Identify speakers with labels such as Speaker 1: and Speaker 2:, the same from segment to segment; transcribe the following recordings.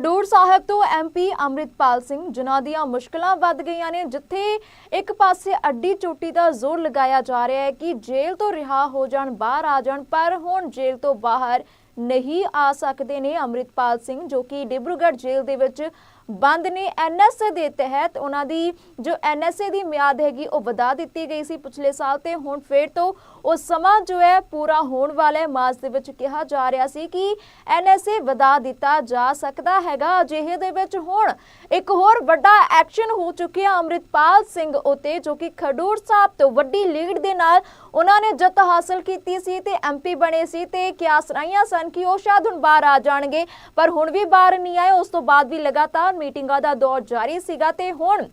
Speaker 1: ਖਡੂਰ ਸਾਹਿਬ ਤੋਂ ਐਮਪੀ ਅੰਮ੍ਰਿਤਪਾਲ ਸਿੰਘ, ਜਿਨ੍ਹਾਂ ਦੀਆਂ ਮੁਸ਼ਕਲਾਂ ਵੱਧ ਗਈਆਂ ਨੇ, ਜਿੱਥੇ ਇੱਕ ਪਾਸੇ ਅੱਡੀ ਚੋਟੀ ਦਾ ਜ਼ੋਰ ਲਗਾਇਆ ਜਾ ਰਿਹਾ ਹੈ ਕਿ ਜੇਲ੍ਹ ਤੋਂ ਰਿਹਾ ਹੋ ਜਾਣ, ਬਾਹਰ ਆ ਜਾਣ, ਪਰ ਹੁਣ ਜੇਲ੍ਹ ਤੋਂ ਬਾਹਰ ਨਹੀਂ ਆ ਸਕਦੇ ਨੇ ਅੰਮ੍ਰਿਤਪਾਲ ਸਿੰਘ, ਜੋ ਕਿ ਡਿਬਰੂਗੜ੍ਹ ਜੇਲ੍ਹ ਦੇ ਵਿੱਚ ਬੰਦ ਨੇ ਐਨਐਸਏ ਦੇ ਤਹਿਤ ਉਹਨਾਂ ਦੀ ਜੋ ਐਨਐਸਏ ਦੀ ਮਿਆਦ ਹੈਗੀ, ਉਹ ਵਧਾ ਦਿੱਤੀ ਗਈ ਸੀ ਪਿਛਲੇ ਸਾਲ ਤੇ। ਹੁਣ ਫੇਰ ਤੋਂ ਉਹ ਸਮਾਂ ਜੋ ਹੈ ਪੂਰਾ ਹੋਣ ਵਾਲਾ ਹੈ। ਮਾਸ ਦੇ ਵਿੱਚ ਕਿਹਾ ਜਾ ਰਿਹਾ ਸੀ ਕਿ ਐਨਐਸਏ ਵਧਾ ਦਿੱਤਾ ਜਾ ਸਕਦਾ ਹੈਗਾ। ਅਜਿਹੇ ਦੇ ਵਿੱਚ ਹੁਣ ਇੱਕ ਹੋਰ ਵੱਡਾ ਐਕਸ਼ਨ ਹੋ ਚੁੱਕਿਆ ਅੰਮ੍ਰਿਤਪਾਲ ਸਿੰਘ ਉਤੇ, ਜੋ ਕਿ ਖਡੂਰ ਸਾਹਿਬ ਤੋਂ ਵੱਡੀ ਲੀਡ ਦੇ ਨਾਲ ਉਹਨਾਂ ਨੇ ਜਿੱਤ ਹਾਸਲ ਕੀਤੀ ਸੀ ਤੇ ਐਮਪੀ ਬਣੇ ਸੀ ਤੇ ਕਿਆਸ ਰਾਈਆਂ ਸਨ ਕਿ ਉਹ ਸ਼ਾਇਦ ਹੁਣ ਬਾਹਰ ਆ ਜਾਣਗੇ, ਪਰ ਹੁਣ ਵੀ ਬਾਹਰ ਨਹੀਂ ਆਏ। ਉਸ ਤੋਂ ਬਾਅਦ ਵੀ ਲਗਾਤਾਰ ਮੀਟਿੰਗਾਂ ਦਾ ਦੌਰ ਜਾਰੀ ਸੀਗਾ ਤੇ ਹੁਣ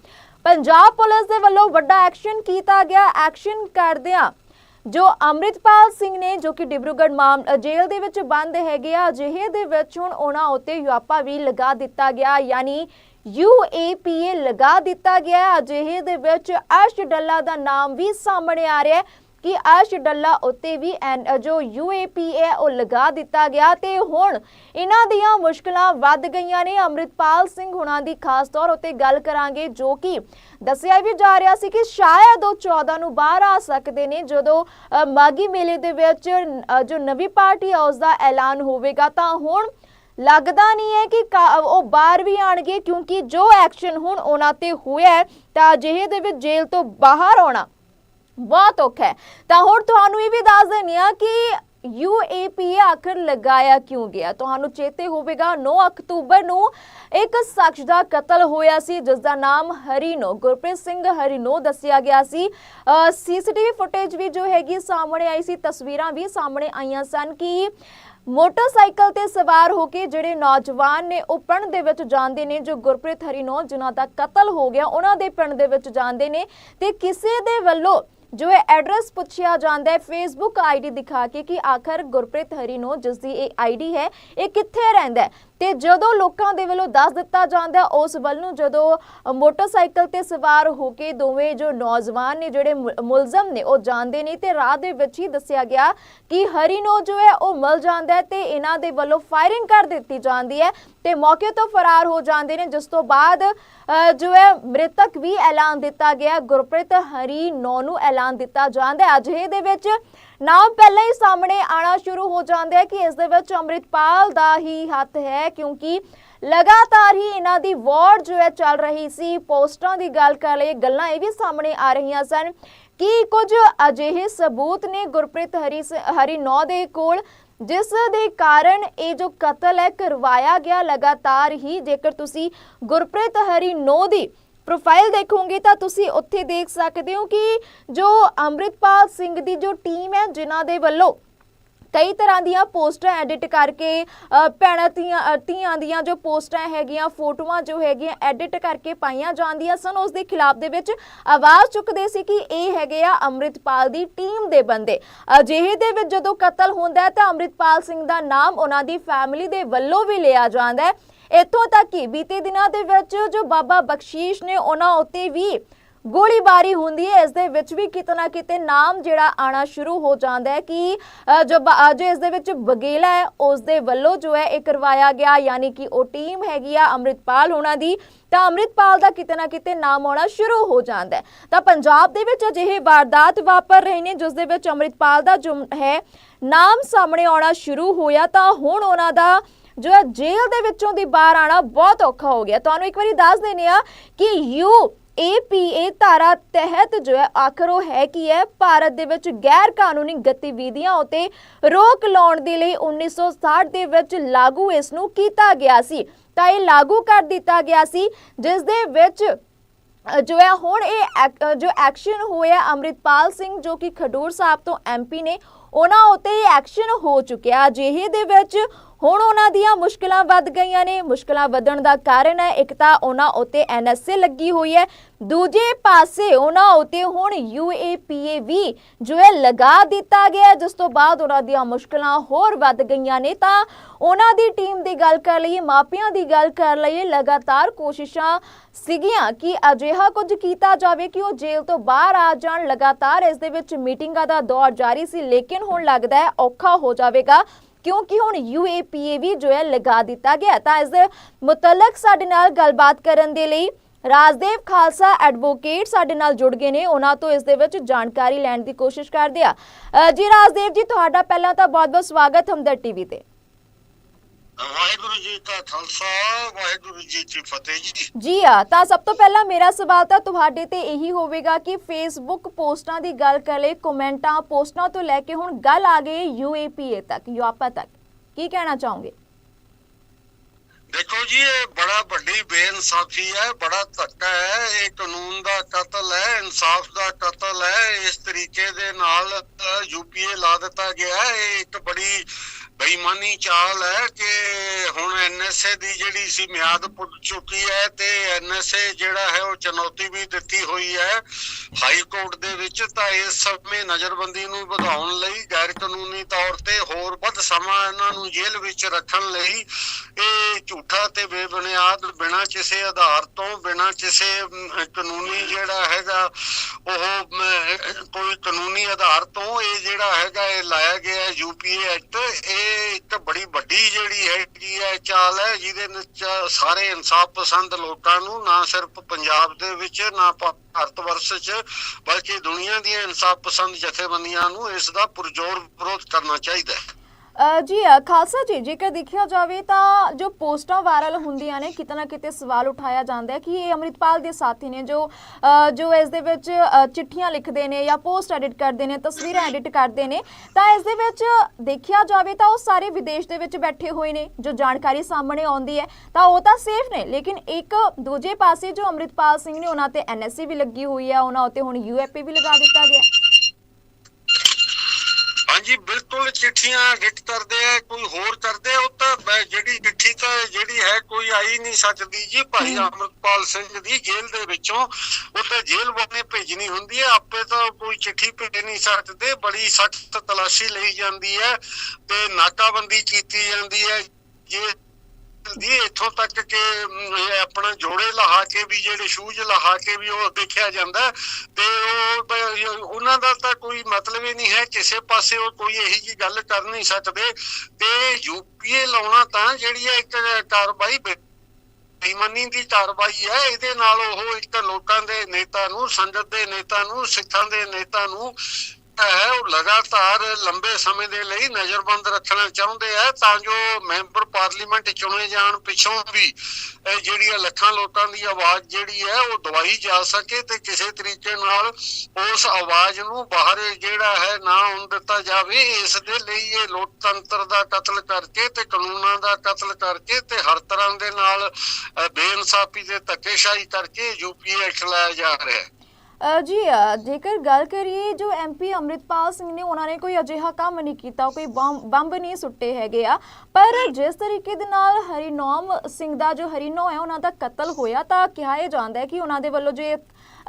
Speaker 1: ਪੰਜਾਬ ਪੁਲਿਸ ਦੇ ਵੱਲੋਂ ਵੱਡਾ ਐਕਸ਼ਨ ਕੀਤਾ ਗਿਆ। ਐਕਸ਼ਨ ਕਰਦਿਆਂ ਜੋ ਅੰਮ੍ਰਿਤਪਾਲ ਸਿੰਘ ਨੇ, ਜੋ ਕਿ ਡਿਬਰੂਗੜ੍ਹ ਮਾਮ ਜੇਲ੍ਹ ਦੇ ਵਿੱਚ ਬੰਦ ਹੈਗੇ ਆ, ਅਜਿਹੇ ਦੇ ਵਿੱਚ ਹੁਣ ਉਹਨਾਂ ਉੱਤੇ ਯਾਪਾ ਵੀ ਲਗਾ ਦਿੱਤਾ ਗਿਆ, ਯਾਨੀ UAPA ਲਗਾ ਦਿੱਤਾ ਗਿਆ। ਅਜਿਹੇ ਦੇ ਵਿੱਚ ਅਰਸ਼ ਡੱਲਾ ਦਾ ਨਾਮ ਵੀ ਸਾਹਮਣੇ ਆ ਰਿਹਾ ਹੈ। ਕਿ ਅਰਸ਼ ਡੱਲਾ ਉੱਤੇ ਵੀ ਜੋ UAPA ਉਹ ਲਗਾ ਦਿੱਤਾ ਗਿਆ ਤੇ ਹੁਣ ਇਹਨਾਂ ਦੀਆਂ ਮੁਸ਼ਕਲਾਂ ਵੱਧ ਗਈਆਂ ਨੇ। ਅੰਮ੍ਰਿਤਪਾਲ ਸਿੰਘ ਹੁਣਾਂ ਦੀ ਖਾਸ ਤੌਰ ਉੱਤੇ ਗੱਲ ਕਰਾਂਗੇ ਜੋ ਕਿ ਦੱਸਿਆ ਵੀ ਜਾ ਰਿਹਾ ਸੀ ਕਿ ਸ਼ਾਇਦ ਉਹ 14 ਨੂੰ ਬਾਹਰ ਆ ਸਕਦੇ ਨੇ। ਜਦੋਂ ਅ, ਮਾਗੀ ਮੇਲੇ ਦੇ ਵਿੱਚ ਜੋ ਨਵੀਂ ਪਾਰਟੀ ਹੈ ਉਸ ਦਾ ਐਲਾਨ ਹੋਵੇਗਾ ਤਾਂ ਹੁਣ ਲੱਗਦਾ ਨਹੀਂ ਹੈ ਕਿ ਉਹ ਬਾਹਰ ਵੀ ਆਣਗੇ ਕਿਉਂਕਿ ਜੋ ਐਕਸ਼ਨ ਹੁਣ ਉਹਨਾਂ ਤੇ ਹੋਇਆ ਤਾਂ ਅਜਿਹੇ ਦੇ ਵਿੱਚ ਜੇਲ੍ਹ ਤੋਂ ਬਾਹਰ ਆਉਣਾ ਬਹੁਤ ਔਖਾ ਹੈ। ਤਾਂ ਹੁਣ ਤੁਹਾਨੂੰ ਇਹ ਵੀ ਦੱਸ ਦਿੰਦੀ ਆ ਕਿ UAPA ਆਖਰ ਲਗਾਇਆ ਕਿਉਂ ਗਿਆ? ਤੁਹਾਨੂੰ ਚੇਤੇ ਹੋਵੇਗਾ 9 ਅਕਤੂਬਰ ਨੂੰ ਇੱਕ ਸ਼ਖਸ ਦਾ ਕਤਲ ਹੋਇਆ ਸੀ, ਜਿਸ ਦਾ ਨਾਮ ਹਰੀਨੋ, ਗੁਰਪ੍ਰੀਤ ਸਿੰਘ ਹਰੀਨੋ ਦੱਸਿਆ ਗਿਆ ਸੀ। ਸੀਸੀਟੀਵੀ ਫੁਟੇਜ ਵੀ ਜੋ ਹੈਗੀ ਸਾਹਮਣੇ ਆਈ ਸੀ, ਤਸਵੀਰਾਂ ਵੀ ਸਾਹਮਣੇ ਆਈਆਂ ਸਨ ਕਿ ਮੋਟਰਸਾਈਕਲ ਤੇ ਸਵਾਰ ਹੋ ਕੇ ਜਿਹੜੇ ਨੌਜਵਾਨ ਨੇ, ਉਹ ਪਿੰਡ ਦੇ ਵਿੱਚ ਜਾਂਦੇ ਨੇ, ਜੋ ਗੁਰਪ੍ਰੀਤ ਹਰੀਨੋ, ਜਿਨ੍ਹਾਂ ਦਾ ਕਤਲ ਹੋ ਗਿਆ, ਉਹਨਾਂ ਦੇ ਪਿੰਡ ਦੇ ਵਿੱਚ ਜਾਂਦੇ ਨੇ। ਤੇ ਕਿਸੇ ਦੇ ਵੱਲੋਂ ਜੋ ਹੈ ਐਡਰੈਸ ਪੁੱਛਿਆ ਜਾਂਦਾ ਹੈ ਫੇਸਬੁੱਕ ਆਈਡੀ ਦਿਖਾ ਕੇ ਕਿ ਆਖਰ ਗੁਰਪ੍ਰੀਤ ਹਰੀ ਨੂੰ ਜਿਸ ਦੀ ਇਹ ਆਈਡੀ ਹੈ, ਇਹ ਕਿੱਥੇ ਰਹਿੰਦਾ ਹੈ? ਤੇ ਜਦੋਂ ਲੋਕਾਂ ਦੇ ਵੱਲੋਂ ਦੱਸ ਦਿੱਤਾ ਜਾਂਦਾ ਉਸ ਵੱਲ ਨੂੰ ਜਦੋਂ ਮੋਟਰਸਾਈਕਲ ਤੇ ਸਵਾਰ ਹੋ ਕੇ ਦੋਵੇਂ ਜੋ ਨੌਜਵਾਨ ਨੇ, ਜਿਹੜੇ ਮੁਲਜ਼ਮ ਨੇ, ਉਹ ਜਾਂਦੇ ਨੇ ਤੇ ਰਾਹ ਦੇ ਵਿੱਚ ਹੀ ਦੱਸਿਆ ਗਿਆ ਕਿ ਹਰੀ ਹਰੀਨੋ ਜੋ ਹੈ, ਉਹ ਮਿਲ ਜਾਂਦਾ ਹੈ ਤੇ ਇਹਨਾਂ ਦੇ ਵੱਲੋਂ ਫਾਇਰਿੰਗ ਕਰ ਦਿੱਤੀ ਜਾਂਦੀ ਹੈ ਤੇ ਮੌਕੇ ਤੋਂ ਫਰਾਰ ਹੋ ਜਾਂਦੇ ਨੇ, ਜਿਸ ਤੋਂ ਬਾਅਦ ਜੋ ਹੈ, ਮ੍ਰਿਤਕ ਵੀ ਐਲਾਨ ਦਿੱਤਾ ਗਿਆ ਗੁਰਪ੍ਰੀਤ ਹਰੀ ਨੌ ਨੂੰ ਐਲਾਨ ਦਿੱਤਾ ਜਾਂਦਾ ਹੈ। ਅਜਿਹੇ ਦੇ ਵਿੱਚ ਨਾਮ ਪਹਿਲਾਂ ਹੀ ਸਾਹਮਣੇ ਆਣਾ ਸ਼ੁਰੂ ਹੋ ਜਾਂਦਾ ਹੈ ਕਿ ਇਸ ਦੇ ਵਿੱਚ ਅੰਮ੍ਰਿਤਪਾਲ ਦਾ ਹੀ ਹੱਥ ਹੈ, ਕਿਉਂਕਿ ਲਗਾਤਾਰ ਹੀ ਇਹਨਾਂ ਦੀ ਵਾਰ ਜੋ ਹੈ ਚੱਲ ਰਹੀ ਸੀ, ਪੋਸਟਾਂ ਦੀ ਗੱਲ ਕਰ ਲਈਏ, ਗੱਲਾਂ ਇਹ ਵੀ ਸਾਹਮਣੇ ਆ ਰਹੀਆਂ ਸਨ ਕਿ ਕੁਝ ਅਜਿਹੇ ਸਬੂਤ ਨੇ ਗੁਰਪ੍ਰੀਤ ਹਰੀ ਸ- ਹਰੀ ਨੌ ਦੇ ਕੋਲ, ਜਿਸ ਦੇ ਕਾਰਨ ਇਹ ਜੋ ਕਤਲ ਹੈ ਕਰਵਾਇਆ ਗਿਆ ਲਗਾਤਾਰ ਹੀ। ਜੇਕਰ ਤੁਸੀਂ ਗੁਰਪ੍ਰੀਤ ਹਰੀ ਨੌ ਦੀ ਪ੍ਰੋਫਾਈਲ ਦੇਖੋਗੇ ਤਾਂ ਤੁਸੀਂ ਉੱਥੇ ਦੇਖ ਸਕਦੇ ਹੋ ਕਿ ਜੋ ਅੰਮ੍ਰਿਤਪਾਲ ਸਿੰਘ ਦੀ ਜੋ ਟੀਮ ਹੈ ਜਿਨ੍ਹਾਂ ਦੇ ਵੱਲੋਂ ਕਈ ਤਰ੍ਹਾਂ ਦੀਆਂ ਪੋਸਟਾਂ ਐਡਿਟ ਕਰਕੇ ਭੈਣਾਂ ਧੀਆਂ ਅ, ਧੀਆਂ ਦੀਆਂ ਜੋ ਪੋਸਟਾਂ ਹੈਗੀਆਂ ਫੋਟੋਆਂ ਜੋ ਹੈਗੀਆਂ ਐਡਿਟ ਕਰਕੇ ਪਾਈਆਂ ਜਾਂਦੀਆਂ ਸਨ ਉਸ ਦੇ ਖਿਲਾਫ ਦੇ ਵਿੱਚ ਆਵਾਜ਼ ਚੁੱਕਦੇ ਸੀ ਕਿ ਇਹ ਹੈਗੇ ਆ ਅੰਮ੍ਰਿਤਪਾਲ ਦੀ ਟੀਮ ਦੇ ਬੰਦੇ। ਅਜਿਹੇ ਦੇ ਵਿੱਚ ਜਦੋਂ ਕਤਲ ਹੁੰਦਾ ਹੈ ਤਾਂ ਅੰਮ੍ਰਿਤਪਾਲ ਸਿੰਘ ਦਾ ਨਾਮ ਉਹਨਾਂ ਦੀ ਫੈਮਿਲੀ ਦੇ ਵੱਲੋਂ ਵੀ ਲਿਆ ਜਾਂਦਾ ਹੈ। ਇੱਥੋਂ ਤੱਕ ਕਿ ਬੀਤੇ ਦਿਨਾਂ ਦੇ ਵਿੱਚ ਜੋ ਬਾਬਾ ਬਖਸ਼ੀਸ਼ ਨੇ ਉਹਨਾਂ ਉੱਤੇ ਵੀ ਗੋਲੀਬਾਰੀ ਹੁੰਦੀ ਹੈ, ਇਸ ਦੇ ਵਿੱਚ ਵੀ ਕਿਤੇ ਕਿਤੇ ਨਾਮ ਜਿਹੜਾ ਆਣਾ ਸ਼ੁਰੂ ਹੋ ਜਾਂਦਾ ਹੈ ਕਿ ਜੋ ਜੋ ਇਸ ਦੇ ਵਿੱਚ ਬਗੇਲਾ ਹੈ, ਉਸ ਦੇ ਵੱਲੋਂ ਜੋ ਹੈ ਇਹ ਕਰਵਾਇਆ ਗਿਆ, ਯਾਨੀ ਕਿ ਉਹ ਟੀਮ ਹੈਗੀ ਆ ਅੰਮ੍ਰਿਤਪਾਲ ਹੋਣਾ ਦੀ, ਤਾਂ ਅੰਮ੍ਰਿਤਪਾਲ ਦਾ ਕਿਤੇ ਨਾ ਕਿਤੇ ਨਾਮ ਆਉਣਾ ਸ਼ੁਰੂ ਹੋ ਜਾਂਦਾ ਤਾਂ ਪੰਜਾਬ ਦੇ ਵਿੱਚ ਅਜਿਹੇ ਵਾਰਦਾਤ ਵਾਪਰ ਰਹੇ ਨੇ, ਜਿਸ ਦੇ ਵਿੱਚ ਅੰਮ੍ਰਿਤਪਾਲ ਦਾ ਜੋ ਹੈ, ਨਾਮ ਸਾਹਮਣੇ ਆਉਣਾ ਸ਼ੁਰੂ ਹੋਇਆ, ਤਾਂ ਹੁਣ ਉਹਨਾਂ ਦਾ ਜੋ ਹੈ ਜੇਲ੍ਹ ਦੇ ਵਿੱਚੋਂ ਦੀ ਬਾਹਰ ਆਣਾ ਬਹੁਤ ਔਖਾ ਹੋ ਗਿਆ। ਤੁਹਾਨੂੰ ਇੱਕ ਵਾਰੀ ਦੱਸ ਦਿੰਦੇ ਆ ਕਿ ਯੂ APA ਧਾਰਾ ਤਹਿਤ ਜੋ ਹੈ, ਆਖਰ ਉਹ ਹੈ ਕੀ ਹੈ? ਭਾਰਤ ਦੇ ਵਿੱਚ ਗੈਰ ਕਾਨੂੰਨੀ ਗਤੀਵਿਧੀਆਂ ਉਤੇ ਰੋਕ ਲਾਉਣ ਦੇ ਲਈ 1960 ਦੇ ਵਿੱਚ ਲਾਗੂ ਇਸ ਨੂੰ ਕੀਤਾ ਗਿਆ ਸੀ। ਤਾਂ ਇਹ ਲਾਗੂ ਕਰ ਦਿੱਤਾ ਗਿਆ ਸੀ, ਜਿਸ ਦੇ ਵਿੱਚ ਜੋ ਹੈ, ਹੁਣ ਇਹ ਜੋ ਐਕਸ਼ਨ ਹੋਇਆ ਅੰਮ੍ਰਿਤਪਾਲ ਸਿੰਘ ਜੋ ਕਿ ਖਡੂਰ ਸਾਹਿਬ ਤੋਂ ਐਮਪੀ ਨੇ, ਉਹਨਾਂ ਉਤੇ ਇਹ ਐਕਸ਼ਨ ਹੋ ਚੁੱਕਿਆ। ਅਜਿਹੇ ਦੇ ਵਿੱਚ ਹੁਣ ਉਹਨਾਂ ਦੀਆਂ ਮੁਸ਼ਕਲਾਂ ਵੱਧ ਗਈਆਂ ਨੇ। ਮੁਸ਼ਕਲਾਂ ਵਧਣ ਦਾ ਕਾਰਨ ਹੈ, ਇੱਕ ਤਾਂ ਉਹਨਾਂ ਉਤੇ ਐਨਐਸਏ ਲੱਗੀ ਹੋਈ ਹੈ। ਦੂਜੇ ਪਾਸੇ ਉਹਨਾਂ ਉਤੇ ਹੁਣ UAPA ਵੀ ਜੋ ਹੈ ਲਗਾ ਦਿੱਤਾ ਗਿਆ। ਜਿਸ ਤੋਂ ਬਾਅਦ ਉਹਨਾਂ ਦੀਆਂ ਮੁਸ਼ਕਲਾਂ ਹੋਰ ਵੱਧ ਗਈਆਂ ਨੇ। ਤਾਂ ਉਹਨਾਂ ਦੀ ਟੀਮ ਦੀ ਗੱਲ ਕਰ ਲਈਏ, ਮਾਪਿਆਂ ਦੀ ਗੱਲ ਕਰ ਲਈਏ, ਲਗਾਤਾਰ ਕੋਸ਼ਿਸ਼ਾਂ ਸੀਗੀਆਂ ਕਿ ਅਜਿਹਾ ਕੁਝ ਕੀਤਾ ਜਾਵੇ ਕਿ ਉਹ ਜੇਲ੍ਹ ਤੋਂ ਬਾਹਰ ਆ ਜਾਣ। ਲਗਾਤਾਰ ਇਸ ਦੇ ਵਿੱਚ ਮੀਟਿੰਗਾਂ ਦਾ ਦੌਰ ਜਾਰੀ ਸੀ, ਲੇਕਿਨ ਹੁਣ ਲੱਗਦਾ ਹੈ ਔਖਾ ਹੋ ਜਾਵੇਗਾ। ਕਿਉਂਕਿ ਹੁਣ UAPA ਵੀ ਜੋ ਹੈ ਲਗਾ ਦਿੱਤਾ ਗਿਆ ਤਾਂ ਇਸ ਦੇ ਮੁਤਲਕ ਸਾਡੇ ਨਾਲ ਗੱਲਬਾਤ ਕਰਨ ਦੇ ਲਈ ਰਾਜਦੇਵ ਖਾਲਸਾ ਐਡਵੋਕੇਟ ਸਾਡੇ ਨਾਲ ਜੁੜ ਗਏ ਨੇ। ਉਹਨਾਂ ਤੋਂ ਇਸ ਦੇ ਵਿੱਚ ਜਾਣਕਾਰੀ ਲੈਣ ਦੀ ਕੋਸ਼ਿਸ਼ ਕਰਦੇ ਆ ਜੀ ਰਾਜਦੇਵ ਜੀ, ਤੁਹਾਡਾ ਪਹਿਲਾਂ ਤਾਂ ਬਹੁਤ-ਬਹੁਤ ਸਵਾਗਤ ਹਮਦਰ ਟੀਵੀ ਤੇ।
Speaker 2: ਵਾਹਿਗੁਰੂ ਜੀ ਕਾ ਖਾਲਸਾ ਵਾਹਿਗੁਰੂ ਜੀ ਕੀ ਫਤਿਹ ਜੀ।
Speaker 1: ਜੀ ਆ ਤਾਂ ਸਭ ਤੋਂ ਪਹਿਲਾਂ ਮੇਰਾ ਸਵਾਲ ਤਾਂ ਤੁਹਾਡੇ ਤੇ ਇਹੀ ਹੋਵੇਗਾ ਕਿ ਫੇਸਬੁੱਕ ਪੋਸਟਾਂ ਦੀ ਗੱਲ ਕਰ ਲਈ ਕਮੈਂਟਾਂ ਪੋਸਟਾਂ ਤੋਂ ਲੈ ਕੇ ਹੁਣ ਗੱਲ ਆ ਗਈ UAPA ਤੱਕ ਯੂਆਪਾ ਤੱਕ। ਕੀ ਕਹਿਣਾ ਚਾਹੋਗੇ?
Speaker 2: ਦੇਖੋ ਜੀ ਇਹ ਬੜਾ ਵੱਡੀ ਬੇਇਨਸਾਫੀ ਹੈ ਬੜਾ ਧੱਕਾ ਹੈ ਇਹ ਕਾਨੂੰਨ ਦਾ ਕਤਲ ਹੈ ਇਨਸਾਫ ਦਾ ਕਤਲ ਹੈ ਇਸ ਤਰੀਕੇ ਦੇ ਨਾਲ ਯੂਪੀਏ ਲਾ ਦਿੱਤਾ ਗਿਆ ਹੈ ਇਹ ਇੱਕ ਬੜੀ ਬੇਈਮਾਨੀ ਚਾਲ ਹੈ ਕਿ ਹੁਣ ਐਨਐਸਏ ਦੀ ਜਿਹੜੀ ਸੀ ਮਿਆਦ ਪੁੱਜ ਚੁੱਕੀ ਹੈ ਤੇ ਐਨਐਸਏ ਜਿਹੜਾ ਹੈ ਉਹ ਚੁਣੌਤੀ ਵੀ ਦਿੱਤੀ ਹੋਈ ਹੈ ਹਾਈ ਕੋਰਟ ਦੇ ਵਿੱਚ ਤਾਂ ਇਸ ਸਮੇਂ ਨਜ਼ਰਬੰਦੀ ਨੂੰ ਵਧਾਉਣ ਲਈ, ਗੈਰ ਕਾਨੂੰਨੀ ਤੌਰ ਤੇ ਹੋਰ ਵੱਧ ਸਮਾਂ ਇਹਨਾਂ ਨੂੰ ਜੇਲ੍ਹ ਵਿੱਚ ਰੱਖਣ ਲਈ ਇਹ ਝੂਠਾ ਤੇ ਬੇਬੁਨਿਆਦ ਬਿਨਾਂ ਕਿਸੇ ਆਧਾਰ ਤੋਂ, ਬਿਨਾਂ ਕਿਸੇ ਕਾਨੂੰਨੀ ਜਿਹੜਾ ਹੈਗਾ ਉਹ ਕੋਈ ਕਾਨੂੰਨੀ ਆਧਾਰ ਤੋਂ ਇਹ ਜਿਹੜਾ ਹੈਗਾ ਇਹ ਲਾਇਆ ਗਿਆ ਹੈ ਯੂਪੀਏ ਐਕਟ, ਇਹ ਇੱਕ ਬੜੀ ਵੱਡੀ ਜਿਹੜੀ ਹੈਗੀ ਹੈ ਚਾਲ ਹੈ, ਜਿਹਦੇ ਵਿੱਚ ਸਾਰੇ ਇਨਸਾਫ ਪਸੰਦ ਲੋਕਾਂ ਨੂੰ, ਨਾ ਸਿਰਫ ਪੰਜਾਬ ਦੇ ਵਿੱਚ, ਨਾ ਭਾਰਤ ਵਰਸ਼ 'ਚ, ਬਲਕਿ ਦੁਨੀਆ ਦੀਆਂ ਇਨਸਾਫ ਪਸੰਦ ਜਥੇਬੰਦੀਆਂ ਨੂੰ ਇਸ ਦਾ ਪੁਰਜ਼ੋਰ ਵਿਰੋਧ ਕਰਨਾ ਚਾਹੀਦਾ ਹੈ।
Speaker 1: ਜੀ ਖਾਲਸਾ ਜੀ, ਜੇਕਰ ਦੇਖਿਆ ਜਾਵੇ ਤਾਂ ਜੋ ਪੋਸਟਾਂ ਵਾਇਰਲ ਹੁੰਦੀਆਂ ਨੇ, ਕਿਤੇ ਨਾ ਕਿਤੇ ਸਵਾਲ ਉਠਾਇਆ ਜਾਂਦਾ ਹੈ ਕਿ ਇਹ ਅਮਰਿਤਪਾਲ ਦੇ ਸਾਥੀ ਨੇ ਜੋ ਜੋ ਇਸ ਦੇ ਵਿੱਚ ਚਿੱਠੀਆਂ ਲਿਖਦੇ ਨੇ ਜਾਂ ਪੋਸਟ ਐਡਿਟ ਕਰਦੇ ਨੇ, ਤਸਵੀਰਾਂ ਐਡਿਟ ਕਰਦੇ ਨੇ, ਤਾਂ ਇਸ ਦੇ ਵਿੱਚ ਦੇਖਿਆ ਜਾਵੇ ਤਾਂ ਉਹ ਸਾਰੇ ਵਿਦੇਸ਼ ਦੇ ਵਿੱਚ ਬੈਠੇ ਹੋਏ ਨੇ, ਜੋ ਜਾਣਕਾਰੀ ਸਾਹਮਣੇ ਆਉਂਦੀ ਹੈ, ਤਾਂ ਉਹ ਤਾਂ ਸੇਫ ਨੇ, ਲੇਕਿਨ ਇੱਕ ਦੂਜੇ ਪਾਸੇ ਜੋ ਅਮਰਿਤਪਾਲ ਸਿੰਘ ਨੇ ਉਹਨਾਂ ਤੇ ਐਨਐਸਸੀ ਵੀ ਲੱਗੀ ਹੋਈ ਹੈ, ਉਹਨਾਂ ਉੱਤੇ ਹੁਣ ਯੂਐਪੀ ਵੀ ਲਗਾ ਦਿੱਤਾ ਗਿਆ
Speaker 2: ਹਾਂਜੀ ਬਿਲਕੁਲ ਚਿੱਠੀਆਂ ਐਡਿਟ ਕਰਦੇ ਆ ਕੋਈ ਹੋਰ ਕਰਦੇ ਉਹ ਤਾਂ ਜਿਹੜੀ ਚਿੱਠੀ ਤਾਂ ਜਿਹੜੀ ਹੈ ਕੋਈ ਆਈ ਨਹੀਂ ਸਕਦੀ ਜੀ ਭਾਈ। ਅਮਰਪਾਲ ਸਿੰਘ ਦੀ ਜੇਲ੍ਹ ਦੇ ਵਿੱਚੋਂ ਉਹ ਤਾਂ ਜੇਲ੍ਹ ਵਾਲੇ ਭੇਜਣੀ ਹੁੰਦੀ ਹੈ ਆਪੇ ਤਾਂ ਕੋਈ ਚਿੱਠੀ ਭੇਜ ਨਹੀਂ ਸਕਦੇ ਬੜੀ ਸਖਤ ਤਲਾਸ਼ੀ ਲਈ ਜਾਂਦੀ ਹੈ ਤੇ ਨਾਕਾਬੰਦੀ ਕੀਤੀ ਜਾਂਦੀ ਹੈ ਜੇ ਦੀ ਇੱਥੋਂ ਤੱਕ ਕਿ ਆਪਣਾ ਜੋੜੇ ਲਹਾ ਕੇ ਵੀ, ਜਿਹੜੇ ਸ਼ੂਜ਼ ਲਹਾ ਕੇ ਵੀ ਉਹ ਦੇਖਿਆ ਜਾਂਦਾ ਤੇ ਉਹ ਉਹਨਾਂ ਦਾ ਤਾਂ ਕੋਈ ਮਤਲਬ ਹੀ ਨਹੀਂ ਹੈ, ਕਿਸੇ ਪਾਸੇ ਉਹ ਕੋਈ ਇਹੀ ਜੀ ਗੱਲ ਕਰ ਨਹੀਂ ਸਕਦੇ। ਤੇ ਯੂਪੀਏ ਲਾਉਣਾ ਤਾਂ ਜਿਹੜੀ ਹੈ ਇੱਕ ਕਾਰਵਾਈ ਬੇ- ਬੇਈਮਾਨੀ ਦੀ ਕਾਰਵਾਈ ਹੈ। ਇਹਦੇ ਨਾਲ ਉਹ ਇੱਕ ਲੋਕਾਂ ਦੇ ਨੇਤਾ ਨੂੰ, ਸੰਗਤ ਦੇ ਨੇਤਾ ਨੂੰ, ਸਿੱਖਾਂ ਦੇ ਨੇਤਾ ਨੂੰ ਹੈ, ਉਹ ਲਗਾਤਾਰ ਲੰਬੇ ਸਮੇਂ ਦੇ ਲਈ ਨਜ਼ਰਬੰਦ ਰੱਖਣਾ ਚਾਹੁੰਦੇ ਆ, ਤਾਂ ਜੋ ਮੈਂਬਰ ਪਾਰਲੀਮੈਂਟ ਚੁਣੇ ਜਾਣ ਪਿੱਛੋਂ ਵੀ ਇਹ ਲੱਖਾਂ ਲੋਕਾਂ ਦੀ ਆਵਾਜ਼ ਜਿਹੜੀ ਹੈ, ਉਹ ਦਵਾਈ ਜਾ ਸਕੇ ਤੇ ਕਿਸੇ ਤਰੀਕੇ ਨਾਲ ਉਸ ਆਵਾਜ਼ ਨੂੰ ਬਾਹਰ ਜਿਹੜਾ ਹੈ ਨਾ ਆਉਣ ਦਿੱਤਾ ਜਾਵੇ। ਇਸ ਦੇ ਲਈ ਇਹ ਲੋਕਤੰਤਰ ਦਾ ਕਤਲ ਕਰਕੇ ਤੇ ਕਾਨੂੰਨਾਂ ਦਾ ਕਤਲ ਕਰਕੇ ਤੇ ਹਰ ਤਰ੍ਹਾਂ ਦੇ ਨਾਲ ਬੇਇਨਸਾਫੀ ਦੇ ਧੱਕੇਸ਼ਾਹੀ ਕਰਕੇ ਯੂਪੀਏ ਐਕਟ ਲਾਇਆ ਜਾ ਰਿਹਾ ਹੈ।
Speaker 1: ਜੀ ਜੇਕਰ ਗੱਲ ਕਰੀਏ, ਜੋ ਐਮਪੀ ਅੰਮ੍ਰਿਤਪਾਲ ਸਿੰਘ ਨੇ, ਉਹਨਾਂ ਨੇ ਕੋਈ ਅਜਿਹਾ ਕੰਮ ਨਹੀਂ ਕੀਤਾ, ਕੋਈ ਬੰਬ ਬੰਬ ਨਹੀਂ ਸੁੱਟੇ ਹੈਗੇ ਆ। ਪਰ ਜਿਸ ਤਰੀਕੇ ਦੇ ਨਾਲ ਹਰੀਨੋਮ ਸਿੰਘ ਦਾ ਜੋ ਹਰੀਨੋ ਹੈ, ਉਹਨਾਂ ਦਾ ਕਤਲ ਹੋਇਆ, ਤਾਂ ਕਿਹਾ ਇਹ ਜਾਂਦਾ ਹੈ ਕਿ ਉਹਨਾਂ ਦੇ ਵੱਲੋਂ ਜੇ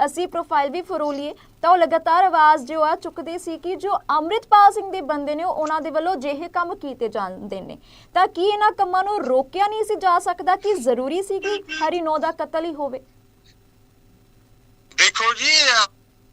Speaker 1: ਅਸੀਂ ਪ੍ਰੋਫਾਈਲ ਵੀ ਫਰੋਲੀਏ ਤਾਂ ਉਹ ਲਗਾਤਾਰ ਆਵਾਜ਼ ਜੋ ਆ, ਚੁੱਕਦੇ ਸੀ ਕਿ ਜੋ ਅੰਮ੍ਰਿਤਪਾਲ ਸਿੰਘ ਦੇ ਬੰਦੇ ਨੇ ਉਹਨਾਂ ਦੇ ਵੱਲੋਂ ਜਿਹੇ ਕੰਮ ਕੀਤੇ ਜਾਂਦੇ ਨੇ। ਤਾਂ ਕੀ ਇਹਨਾਂ ਕੰਮਾਂ ਨੂੰ ਰੋਕਿਆ ਨਹੀਂ ਸੀ ਜਾ ਸਕਦਾ, ਕਿ ਜ਼ਰੂਰੀ ਸੀ ਕਿ ਹਰੀਨੋ ਦਾ ਕਤਲ ਹੀ ਹੋਵੇ?
Speaker 2: ਦੇਖੋ ਜੀ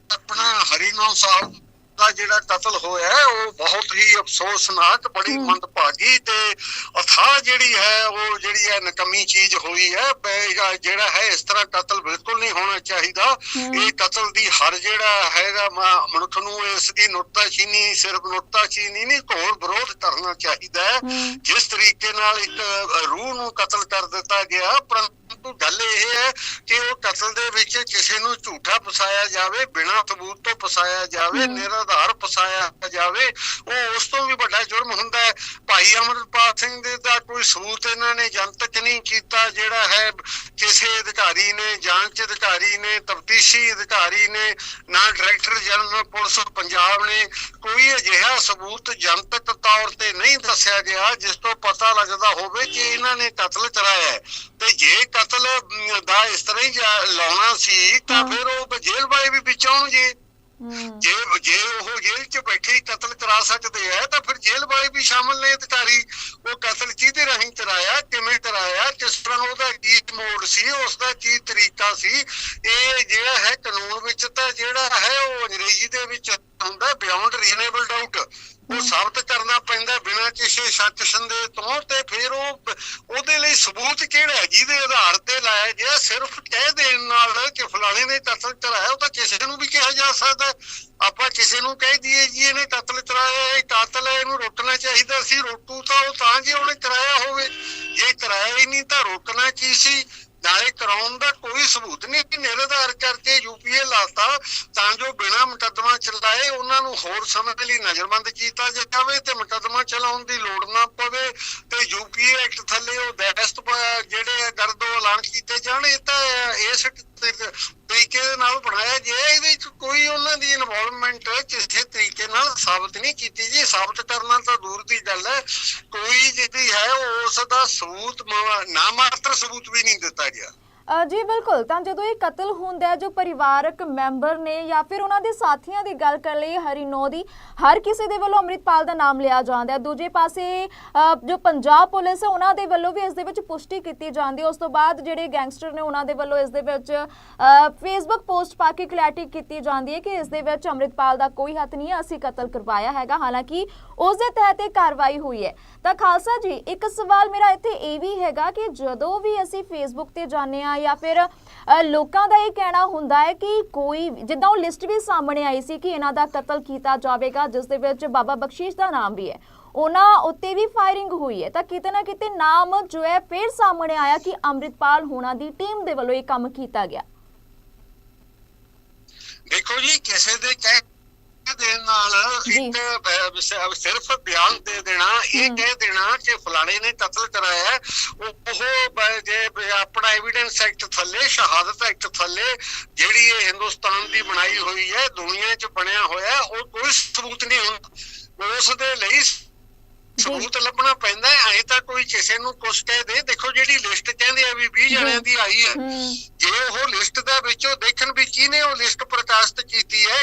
Speaker 2: ਆਪਣਾ ਹਰੀਨੌ ਸਾਹਿਬ ਦਾ ਜਿਹੜਾ ਕਤਲ ਹੋਇਆ ਉਹ ਬਹੁਤ ਹੀ ਅਫਸੋਸਨਾਕ ਬੜੀ। ਮੰਦਭਾਗੀ ਤੇ ਅਥਾਹ ਜਿਹੜੀ ਹੈ ਉਹ ਜਿਹੜੀ ਹੈ ਨਕਮੀ ਚੀਜ਼ ਹੋਈ ਹੈ ਜਿਹੜਾ ਹੈ ਇਸ ਤਰ੍ਹਾਂ ਕਤਲ ਬਿਲਕੁਲ ਨਹੀਂ ਹੋਣਾ ਚਾਹੀਦਾ। ਇਹ ਕਤਲ ਦੀ ਹਰ ਜਿਹੜਾ ਹੈਗਾ ਮਨੁੱਖ ਨੂੰ ਇਸ ਦੀ ਨੁਕਤਾਚੀਨੀ ਸਿਰਫ ਨੁਕਤਾਚੀਨੀ ਨਹੀਂ ਘੋਰ ਵਿਰੋਧ ਕਰਨਾ ਚਾਹੀਦਾ। ਜਿਸ ਤਰੀਕੇ ਨਾਲ ਇੱਕ ਰੂਹ ਨੂੰ ਕਤਲ ਕਰ ਦਿੱਤਾ ਗਿਆ ਪਰੰਤੂ ਗੱਲ ਇਹ ਹੈ ਕਿ ਉਹ ਕਤਲ ਦੇ ਵਿੱਚ ਕਿਸੇ ਨੂੰ ਝੂਠਾ ਫਸਾਇਆ ਜਾਵੇ ਬਿਨਾਂ ਸਬੂਤ ਤੋਂ ਫਸਾਇਆ ਜਾਵੇ। ਨਿਰਾਧਾਰ ਫਸਾਇਆ ਜਾਵੇ ਉਹ ਉਸ ਤੋਂ ਵੀ ਵੱਡਾ ਜੁਰਮ ਹੁੰਦਾ ਹੈ ਭਾਈ ਅਮਰਪਾਲ ਸਿੰਘ ਦੇ ਦਾ ਕੋਈ ਸਬੂਤ ਇਹਨਾਂ ਨੇ ਜਨਤਕ ਨਹੀਂ ਕੀਤਾ ਜਿਹੜਾ ਹੈ ਕਿਸੇ ਅਧਿਕਾਰੀ ਨੇ ਜਾਂਚ ਅਧਿਕਾਰੀ ਨੇ ਤਫਤੀਸ਼ੀ ਅਧਿਕਾਰੀ ਨੇ ਨਾ ਡਾਇਰੈਕਟਰ ਜਨਰਲ ਪੁਲਿਸ ਪੰਜਾਬ ਨੇ ਕੋਈ ਅਜਿਹਾ ਸਬੂਤ ਜਨਤਕ ਤੌਰ ਤੇ ਨਹੀਂ ਦੱਸਿਆ ਗਿਆ ਜਿਸ ਤੋਂ ਪਤਾ ਲੱਗਦਾ ਹੋਵੇ ਕਿ ਇਹਨਾਂ ਨੇ ਕਤਲ ਕਰਾਇਆ ਹੈ ਤੇ ਜੇ ਕਤਲ ਦਾ ਇਸ ਤਰ੍ਹਾਂ ਹੀ ਲਾਉਣਾ ਸੀ ਤਾਂ। ਫਿਰ ਉਹ ਜੇਲ੍ਹ ਵਾਲੇ ਵੀ ਵਿੱਚ ਆਉਣਗੇ। ਜੇ ਜੇ ਉਹ ਜੇਲ੍ਹ 'ਚ ਬੈਠੇ ਹੀ ਕਤਲ ਕਰਾ ਸਕਦੇ ਆ, ਤਾਂ ਫਿਰ ਜੇਲ੍ਹ ਵਾਲੇ ਵੀ ਸ਼ਾਮਲ ਨੇ ਅਧਿਕਾਰੀ। ਉਹ ਕਤਲ ਕਿਹਦੇ ਰਾਹੀਂ ਕਰਾਇਆ, ਕਿਵੇਂ ਕਰਾਇਆ ਕਿਸ ਤਰ੍ਹਾਂ ਉਹਦਾ ਕੀ ਮੋਡ ਸੀ ਉਸ ਦਾ ਕੀ ਤਰੀਕਾ ਸੀ, ਇਹ ਜਿਹੜਾ ਹੈ ਕਾਨੂੰਨ ਵਿੱਚ ਤਾਂ ਜਿਹੜਾ ਹੈ ਉਹ ਅੰਗਰੇਜ਼ੀ ਦੇ ਵਿੱਚ ਹੁੰਦਾ ਬਿਯੋਂਡ ਰੀਜ਼ਨੇਬਲ ਡਾਊਟ ਉਹ ਸਾਬਤ ਕਰਨਾ ਪੈਂਦਾ ਬਿਨਾਂ ਕਿਸੇ ਸ਼ੱਕ ਸੰਦੇਹ ਤੋਂ ਤੇ ਫਿਰ ਉਹ ਉਹਦੇ ਲਈ ਸਬੂਤ ਕਿਹੜਾ ਜਿਹਦੇ ਆਧਾਰ ਤੇ ਲਾਇਆ ਗਿਆ ਸਿਰਫ ਕਹਿ ਦੇਣ ਨਾਲ ਕਿ ਫਲਾਣੇ ਨੇ ਕਤਲ ਕਰਾਇਆ, ਉਹ ਤਾਂ ਕਿਸੇ ਨੂੰ ਵੀ ਕਿਹਾ ਜਾ ਸਕਦਾ ਆਪਾਂ ਕਿਸੇ ਨੂੰ ਕਹਿ ਦਈਏ ਜੀ ਇਹਨੇ ਕਤਲ ਕਰਾਇਆ, ਇਹ ਕਾਤਲ ਹੈ, ਇਹਨੂੰ ਰੋਕਣਾ ਚਾਹੀਦਾ ਸੀ, ਰੋਕੂ ਤਾਂ ਉਹ ਤਾਂ ਜੇ ਉਹਨੇ ਕਰਾਇਆ ਹੋਵੇ। ਜੇ ਕਰਾਇਆ ਹੀ ਨਹੀਂ ਤਾਂ ਰੋਕਣਾ ਕੀ ਸੀ? ਨਾਲੇ ਕਰਾਉਣ ਦਾ ਕੋਈ ਸਬੂਤ ਨਹੀਂ ਕਿ ਨਿਰਧਾਰ ਕਰਕੇ ਯੂਪੀਏ ਲਾਤਾ, ਤਾਂ ਜੋ ਬਿਨਾ ਮੁਕੱਦਮਾ ਚਲਾਏ ਉਹਨਾਂ ਨੂੰ ਹੋਰ ਸਮੇਂ ਲਈ ਨਜ਼ਰਬੰਦ ਕੀਤਾ ਜਾਵੇ ਤੇ ਮੁਕੱਦਮਾ ਚਲਾਉਣ ਦੀ ਲੋੜ ਨਾ ਪਵੇ ਤੇ ਯੂਪੀਏ ਐਕਟ ਥੱਲੇ ਉਹ ਦਹਿਸ਼ਤ ਪ- ਜਿਹੜੇ ਗਰਦੋ ਐਲਾਨ ਕੀਤੇ ਜਾਣ, ਇਹ ਤਾਂ ਇਸ ਤਰੀਕੇ ਦੇ ਨਾਲ ਬਣਾਇਆ ਗਿਆ ਇਹਦੇ ਵਿੱਚ ਕੋਈ ਉਹਨਾਂ ਦੀ ਇਨਵੋਲਵਮੈਂਟ ਕਿਸੇ ਤਰੀਕੇ ਨਾਲ ਸਾਬਤ ਨਹੀਂ ਕੀਤੀ ਜੀ। ਸਾਬਤ ਕਰਨਾ ਤਾਂ ਦੂਰ ਦੀ ਗੱਲ ਹੈ। ਕੋਈ ਜਿਹੜੀ ਹੈ ਉਸ ਦਾ ਸਬੂਤ ਮ- ਨਾ ਮਾਤਰ ਸਬੂਤ ਵੀ ਨਹੀਂ ਦਿੱਤਾ ਗਿਆ।
Speaker 1: ਜੀ, ਬਿਲਕੁਲ। ਤਾਂ ਜਦੋਂ ਇਹ ਕਤਲ ਹੁੰਦਾ ਹੈ, ਜੋ ਪਰਿਵਾਰਕ ਮੈਂਬਰ ਨੇ ਜਾਂ ਫਿਰ ਉਹਨਾਂ ਦੇ ਸਾਥੀਆਂ ਦੀ ਗੱਲ ਕਰ ਲਈ ਹਰੀਨੋ ਦੀ, ਹਰ ਕਿਸੇ ਦੇ ਵੱਲੋਂ ਅੰਮ੍ਰਿਤਪਾਲ ਦਾ ਨਾਮ ਲਿਆ ਜਾਂਦਾ ਹੈ। ਦੂਜੇ ਪਾਸੇ ਜੋ ਪੰਜਾਬ ਪੁਲਿਸ ਹੈ, ਉਹਨਾਂ ਦੇ ਵੱਲੋਂ ਵੀ ਇਸ ਦੇ ਵਿੱਚ ਪੁਸ਼ਟੀ ਕੀਤੀ ਜਾਂਦੀ ਹੈ। ਉਸ ਤੋਂ ਬਾਅਦ ਜਿਹੜੇ ਗੈਂਗਸਟਰ ਨੇ, ਉਹਨਾਂ ਦੇ ਵੱਲੋਂ ਇਸ ਦੇ ਵਿੱਚ ਫੇਸਬੁੱਕ ਪੋਸਟ ਪਾ ਕੇ ਕਲੈਰਟੀ ਕੀਤੀ ਜਾਂਦੀ ਹੈ ਕਿ ਇਸ ਦੇ ਵਿੱਚ ਅੰਮ੍ਰਿਤਪਾਲ ਦਾ ਕੋਈ ਹੱਥ ਨਹੀਂ ਹੈ, ਅਸੀਂ ਕਤਲ ਕਰਵਾਇਆ ਹੈਗਾ। ਹਾਲਾਂਕਿ ਉਸ ਦੇ ਤਹਿਤ ਇਹ ਕਾਰਵਾਈ ਹੋਈ ਹੈ। ਤਾਂ ਖਾਲਸਾ ਜੀ, ਇੱਕ ਸਵਾਲ ਮੇਰਾ ਇੱਥੇ ਇਹ ਵੀ ਹੈਗਾ ਕਿ ਜਦੋਂ ਵੀ ਅਸੀਂ ਫੇਸਬੁੱਕ ਤੇ ਜਾਂਦੇ ਆ ਜਾਂ ਫਿਰ ਲੋਕਾਂ ਦਾ ਇਹ ਕਹਿਣਾ ਹੁੰਦਾ ਹੈ ਕਿ ਕੋਈ, ਜਿੱਦਾਂ ਉਹ ਲਿਸਟ ਵੀ ਸਾਹਮਣੇ ਆਈ ਸੀ ਕਿ ਇਹਨਾਂ ਦਾ ਕਤਲ ਕੀਤਾ ਜਾਵੇਗਾ, ਜਿਸ ਦੇ ਵਿੱਚ ਬਾਬਾ ਬਖਸ਼ੀਸ਼ ਦਾ ਨਾਮ ਵੀ ਹੈ। ਉਹਨਾਂ ਉੱਤੇ ਵੀ ਫਾਇਰਿੰਗ ਹੋਈ ਹੈ। ਤਾਂ ਕਿਤੇ ਨਾ ਕਿਤੇ ਨਾਮ ਜੋ ਹੈ ਫਿਰ ਸਾਹਮਣੇ ਆਇਆ ਕਿ ਅੰਮ੍ਰਿਤਪਾਲ ਹੋਣਾ ਦੀ ਟੀਮ ਦੇ ਵੱਲੋਂ ਇਹ ਕੰਮ ਕੀਤਾ ਗਿਆ।
Speaker 2: ਦੇਖੋ ਜੀ, ਕਿਸੇ ਦੇ ਕਹਿ ਦੇਣ ਨਾਲ। ਇੱਕ ਸਿਰਫ ਬਿਆਨ ਦੇ ਦੇਣਾ ਇਹ। ਕਹਿ ਦੇਣਾ ਕਿ ਫਲਾਣੇ ਨੇ ਕਤਲ ਕਰਾਇਆ ਉਹ ਜੇ ਆਪਣਾ ਐਵੀਡੈਂਸ ਐਕਟ ਥੱਲੇ ਸ਼ਹਾਦਤ ਐਕਟ ਥੱਲੇ ਜਿਹੜੀ ਇਹ ਹਿੰਦੁਸਤਾਨ ਦੀ ਬਣਾਈ ਹੋਈ ਹੈ ਦੁਨੀਆ 'ਚ ਬਣਿਆ ਹੋਇਆ ਉਹ ਕੋਈ ਸਬੂਤ ਨਹੀਂ ਹੁੰਦਾ। ਉਸ ਦੇ ਲਈ ਸਬੂਤ ਲੱਭਣਾ ਪੈਂਦਾ ਹੈ। ਐ ਤਾਂ ਕੋਈ ਕਿਸੇ ਨੂੰ ਕੁਛ ਕਹਿ ਦੇ। ਦੇਖੋ ਜਿਹੜੀ ਲਿਸਟ ਕਹਿੰਦੇ ਆ ਵੀ 20 ਜਣਿਆਂ ਦੀ ਆਈ ਹੈ। ਜੇ ਉਹ ਲਿਸਟ ਦੇ ਵਿੱਚੋਂ ਦੇਖਣ ਵੀ ਕਿਹਨੇ ਉਹ ਲਿਸਟ ਪ੍ਰਕਾਸ਼ਿਤ।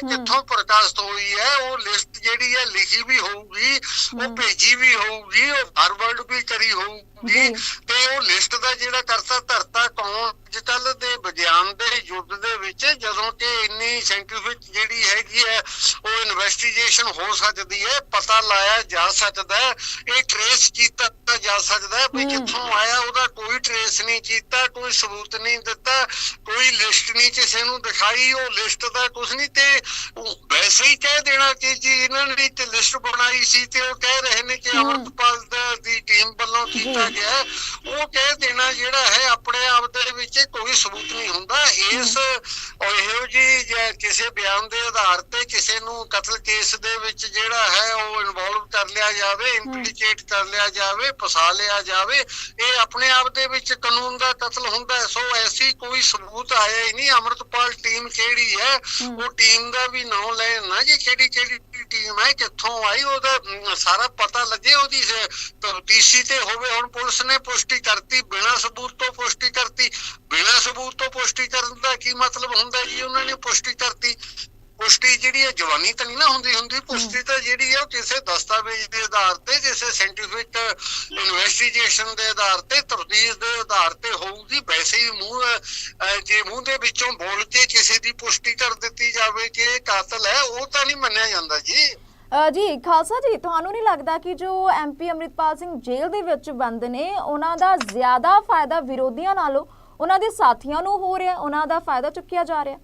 Speaker 2: ਕਿੱਥੋਂ ਪ੍ਰਕਾਸ਼ਿਤ ਹੋਈ ਹੈ ਉਹ ਲਿਸਟ ਜਿਹੜੀ ਹੈ ਲਿਖੀ ਵੀ ਹੋਊਗੀ ਉਹ। ਭੇਜੀ ਵੀ ਹੋਊਗੀ ਉਹ ਫਾਰਵਰਡ ਵੀ ਕਰੀ ਹੋਊਗੀ। ਤੇ ਉਹ ਲਿਸਟ ਦਾ ਜਿਹੜਾ ਕਰਤਾ ਧਰਤਾ ਕੌਣ ਕੱਲ ਦੇ ਵਿਗਿਆਨ ਦੇ ਯੁੱਗ ਦੇ ਵਿੱਚ ਜਦੋਂ ਕਿ ਇੰਨੀ ਸਾਇੰਟੀਫਿਕ ਜਿਹੜੀ ਹੈਗੀ ਹੈ ਉਹ ਇਨਵੈਸਟੀਗੇਸ਼ਨ ਹੋ ਸਕਦੀ ਹੈ ਪਤਾ ਲਾਇਆ ਜਾ ਸਕਦਾ ਹੈ ਇਹ ਟ੍ਰੇਸ ਕੀਤਾ ਜਾ ਸਕਦਾ ਹੈ ਵੀ। ਕਿੱਥੋਂ ਆਇਆ ਉਹਦਾ ਕੋਈ ਟ੍ਰੇਸ ਨਹੀਂ ਕੀਤਾ ਕੋਈ ਸਬੂਤ ਨਹੀਂ ਦਿੱਤਾ ਕੋਈ ਲਿਸਟ ਨਹੀਂ ਕਿਸੇ ਨੂੰ ਦਿਖਾਈ ਉਹ ਲਿਸਟ ਦਾ ਕੁਝ ਨਹੀਂ ਤੇ ਵੈਸੇ ਹੀ ਕਹਿ ਦੇਣਾ ਕਿ ਜੀ ਇਹਨਾਂ ਨੇ ਤੇ ਲਿਸਟ ਬਣਾਈ ਸੀ ਤੇ ਉਹ ਕਹਿ ਰਹੇ ਨੇ ਕਿ। ਅਮਰਪਾਲ ਦਾ- ਟੀਮ ਵੱਲੋਂ ਕੀਤਾ। ਗਿਆ। ਉਹ ਕਹਿ ਦੇਣਾ ਜਿਹੜਾ ਹੈ ਆਪਣੇ ਆਪ ਦੇ ਵਿੱਚ ਕੋਈ ਸਬੂਤ ਨਹੀਂ ਹੁੰਦਾ ਇਸ ਉਹ ਇਹੋ ਜੀ ਜੇ ਕਿਸੇ ਬਿਆਨ ਦੇ ਆਧਾਰ ਤੇ ਕਿਸੇ ਨੂੰ ਕਤਲ ਕੇਸ ਦੇ ਵਿੱਚ ਜਿਹੜਾ ਹੈ ਉਹ ਇਨਵੋਲਵ ਕਰ ਲਿਆ ਜਾਵੇ ਇੰਪਲੀਕੇਟ ਕਰ ਲਿਆ ਜਾਵੇ ਫਸਾ ਲਿਆ ਜਾਵੇ ਇਹ ਆਪਣੇ ਆਪ ਦੇ ਵਿੱਚ ਕਾਨੂੰਨ ਦਾ ਕਤਲ ਹੁੰਦਾ ਹੈ। ਸੋ ਐਸੀ ਕੋਈ ਸਬੂਤ ਆਇਆ ਹੀ ਨਹੀਂ। ਅਮਰਤਪਾਲ ਟੀਮ ਕਿਹੜੀ ਹੈ। ਉਹ ਟੀਮ ਦਾ ਵੀ ਨਾਮ ਲੈਣਾ ਜੀ ਕਿਹੜੀ ਕਿਹੜੀ ਟੀਮ ਹੈ ਕਿੱਥੋਂ ਆਈ ਉਹਦਾ ਸਾਰਾ ਪਤਾ ਲੱਗੇ ਉਹਦੀ ਤਫਤੀਸ਼ੀ ਤੇ ਹੋਵੇ। ਹੁਣ ਪੁਲਿਸ ਨੇ ਪੁਸ਼ਟੀ ਕਰਤੀ ਬਿਨਾਂ ਸਬੂਤ ਤੋਂ ਪੁਸ਼ਟੀ ਕਰਤੀ। ਬਿਨਾਂ ਸਬੂਤ ਤੋਂ ਪੁਸ਼ਟੀ ਕਰਨ ਦਾ ਕੀ ਮਤਲਬ ਹੁੰਦਾ? ਜੀ, ਉਹਨਾਂ ਨੇ ਪੁਸ਼ਟੀ ਕਰਤੀ। ਪੁਸ਼ਟੀ ਜਿਹੜੀ ਹੈ ਜਵਾਨੀ ਤਾਂ ਨਹੀਂ ਨਾ ਹੁੰਦੀ ਹੁੰਦੀ, ਪੁਸ਼ਟੀ ਤਾਂ ਜਿਹੜੀ ਹੈ ਉਹ ਕਿਸੇ ਦਸਤਾਵੇਜ਼ ਦੇ ਆਧਾਰ ਤੇ, ਕਿਸੇ ਸਾਇੰਟੀਫਿਕ ਇਨਵੈਸਟੀਗੇਸ਼ਨ ਦੇ ਆਧਾਰ ਤੇ ਤਫਤੀਸ਼ ਦੇ ਆਧਾਰ ਤੇ ਹੋਊਗੀ। ਵੈਸੇ ਹੀ ਮੂੰਹ ਜੇ ਮੂੰਹ ਦੇ ਵਿੱਚੋਂ ਬੋਲ ਕੇ ਕਿਸੇ ਦੀ ਪੁਸ਼ਟੀ ਕਰ ਦਿੱਤੀ ਜਾਵੇ ਕਿ ਇਹ ਕਾਤਲ ਹੈ, ਉਹ ਤਾਂ ਨਹੀਂ ਮੰਨਿਆ ਜਾਂਦਾ ਜੀ।
Speaker 1: ਜੀ, ਖਾਲਸਾ ਜੀ, ਤੁਹਾਨੂੰ ਨਹੀਂ ਲੱਗਦਾ ਕਿ ਜੋ ਐਮਪੀ ਅੰਮ੍ਰਿਤਪਾਲ ਸਿੰਘ ਜੇਲ੍ਹ ਦੇ ਵਿੱਚ ਬੰਦ ਨੇ, ਉਹਨਾਂ ਦਾ ਜ਼ਿਆਦਾ ਫਾਇਦਾ ਵਿਰੋਧੀਆਂ ਨਾਲੋਂ ਉਹਨਾਂ ਦੇ ਸਾਥੀਆਂ ਨੂੰ ਹੋ ਰਿਹਾ ਉਹਨਾਂ ਦਾ ਫਾਇਦਾ ਚੁੱਕਿਆ ਜਾ ਰਿਹਾ।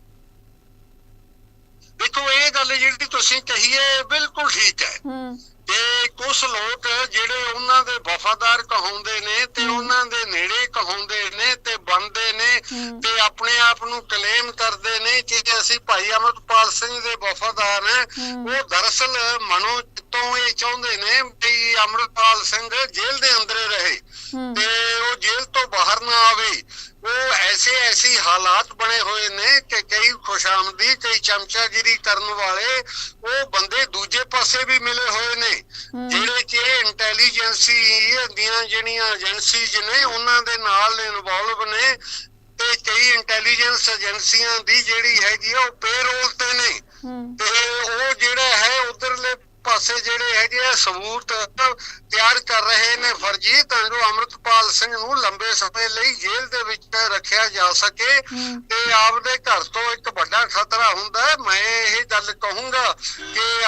Speaker 2: ਦੇਖੋ ਇਹ ਗੱਲ ਜਿਹੜੀ ਤੁਸੀਂ ਕਹੀ ਹੈ ਬਿਲਕੁਲ ਠੀਕ ਹੈ।
Speaker 1: ਹੂੰ।
Speaker 2: ਤੇ ਕੁਝ ਲੋਕ ਜਿਹੜੇ ਉਹਨਾਂ ਦੇ ਵਫਾਦਾਰ ਕਹਾਉਂਦੇ ਨੇ ਤੇ ਉਹਨਾਂ ਦੇ ਨੇੜੇ ਕਹਾਉਂਦੇ ਨੇ ਤੇ ਬੰਦੇ ਨੇ। ਤੇ ਆਪਣੇ ਆਪ ਨੂੰ ਕਲੇਮ ਕਰਦੇ ਨੇ ਕਿ ਅਸੀਂ ਭਾਈ ਅਮਰਪਾਲ ਸਿੰਘ ਦੇ ਵਫਾਦਾਰ ਹਾਂ। ਉਹ ਦਰਅਸਲ ਮਨੋ ਤੋਂ ਇਹ ਚਾਹੁੰਦੇ ਨੇ ਵੀ ਅਮਰਪਾਲ ਸਿੰਘ ਜੇਲ੍ਹ ਦੇ ਅੰਦਰ ਰਹੇ। ਤੇ ਉਹ ਜੇਲ੍ਹ ਤੋਂ ਬਾਹਰ ਨਾ ਆਵੇ। ਉਹ ਐਸੇ ਐਸੀ ਹਾਲਾਤ ਬਣੇ ਹੋਏ ਨੇ ਕਿ ਕਈ ਖੁਸ਼ਾਮਦੀ ਕਈ ਚਮਚਾਗਿਰੀ ਕਰਨ ਵਾਲੇ ਉਹ ਬੰਦੇ ਦੂਜੇ ਪਾਸੇ ਵੀ ਮਿਲੇ ਹੋਏ ਨੇ। ਜਿਹੜੇ ਕਿ ਇੰਟੈਲੀਜੈਂਸੀ ਦੀਆਂ ਜਿਹੜੀਆਂ ਏਜੰਸੀਜ਼ ਨੇ ਉਹਨਾਂ ਦੇ ਨਾਲ ਇਨਵੋਲਵ ਨੇ ਤੇ ਕਈ ਇੰਟੈਲੀਜੈਂਸ ਏਜੰਸੀਆਂ ਦੀ ਜਿਹੜੀ ਹੈਗੀ ਉਹ ਪੇਰੋਲ ਤੇ ਨੇ। ਤੇ ਉਹ ਜਿਹੜਾ ਹੈ ਉਧਰਲੇ ਪਾਸੇ ਜਿਹੜੇ ਹੈਗੇ ਆ ਸਬੂਤ ਤਿਆਰ ਕਰ ਰਹੇ ਨੇ ਫਰਜੀ ਤਾਂ ਜੋ ਅਮਰਤਪਾਲ ਸਿੰਘ ਨੂੰ ਲੰਬੇ ਸਮੇਂ ਲਈ ਜੇਲ੍ਹ ਦੇ ਵਿੱਚ ਰੱਖਿਆ ਜਾ ਸਕੇ। ਤੇ ਆਪਦੇ ਘਰ ਤੋਂ ਇੱਕ ਵੱਡਾ ਖਤਰਾ ਹੁੰਦਾ ਮੈਂ ਇਹ ਗੱਲ ਕਹੂੰਗਾ ਕਿ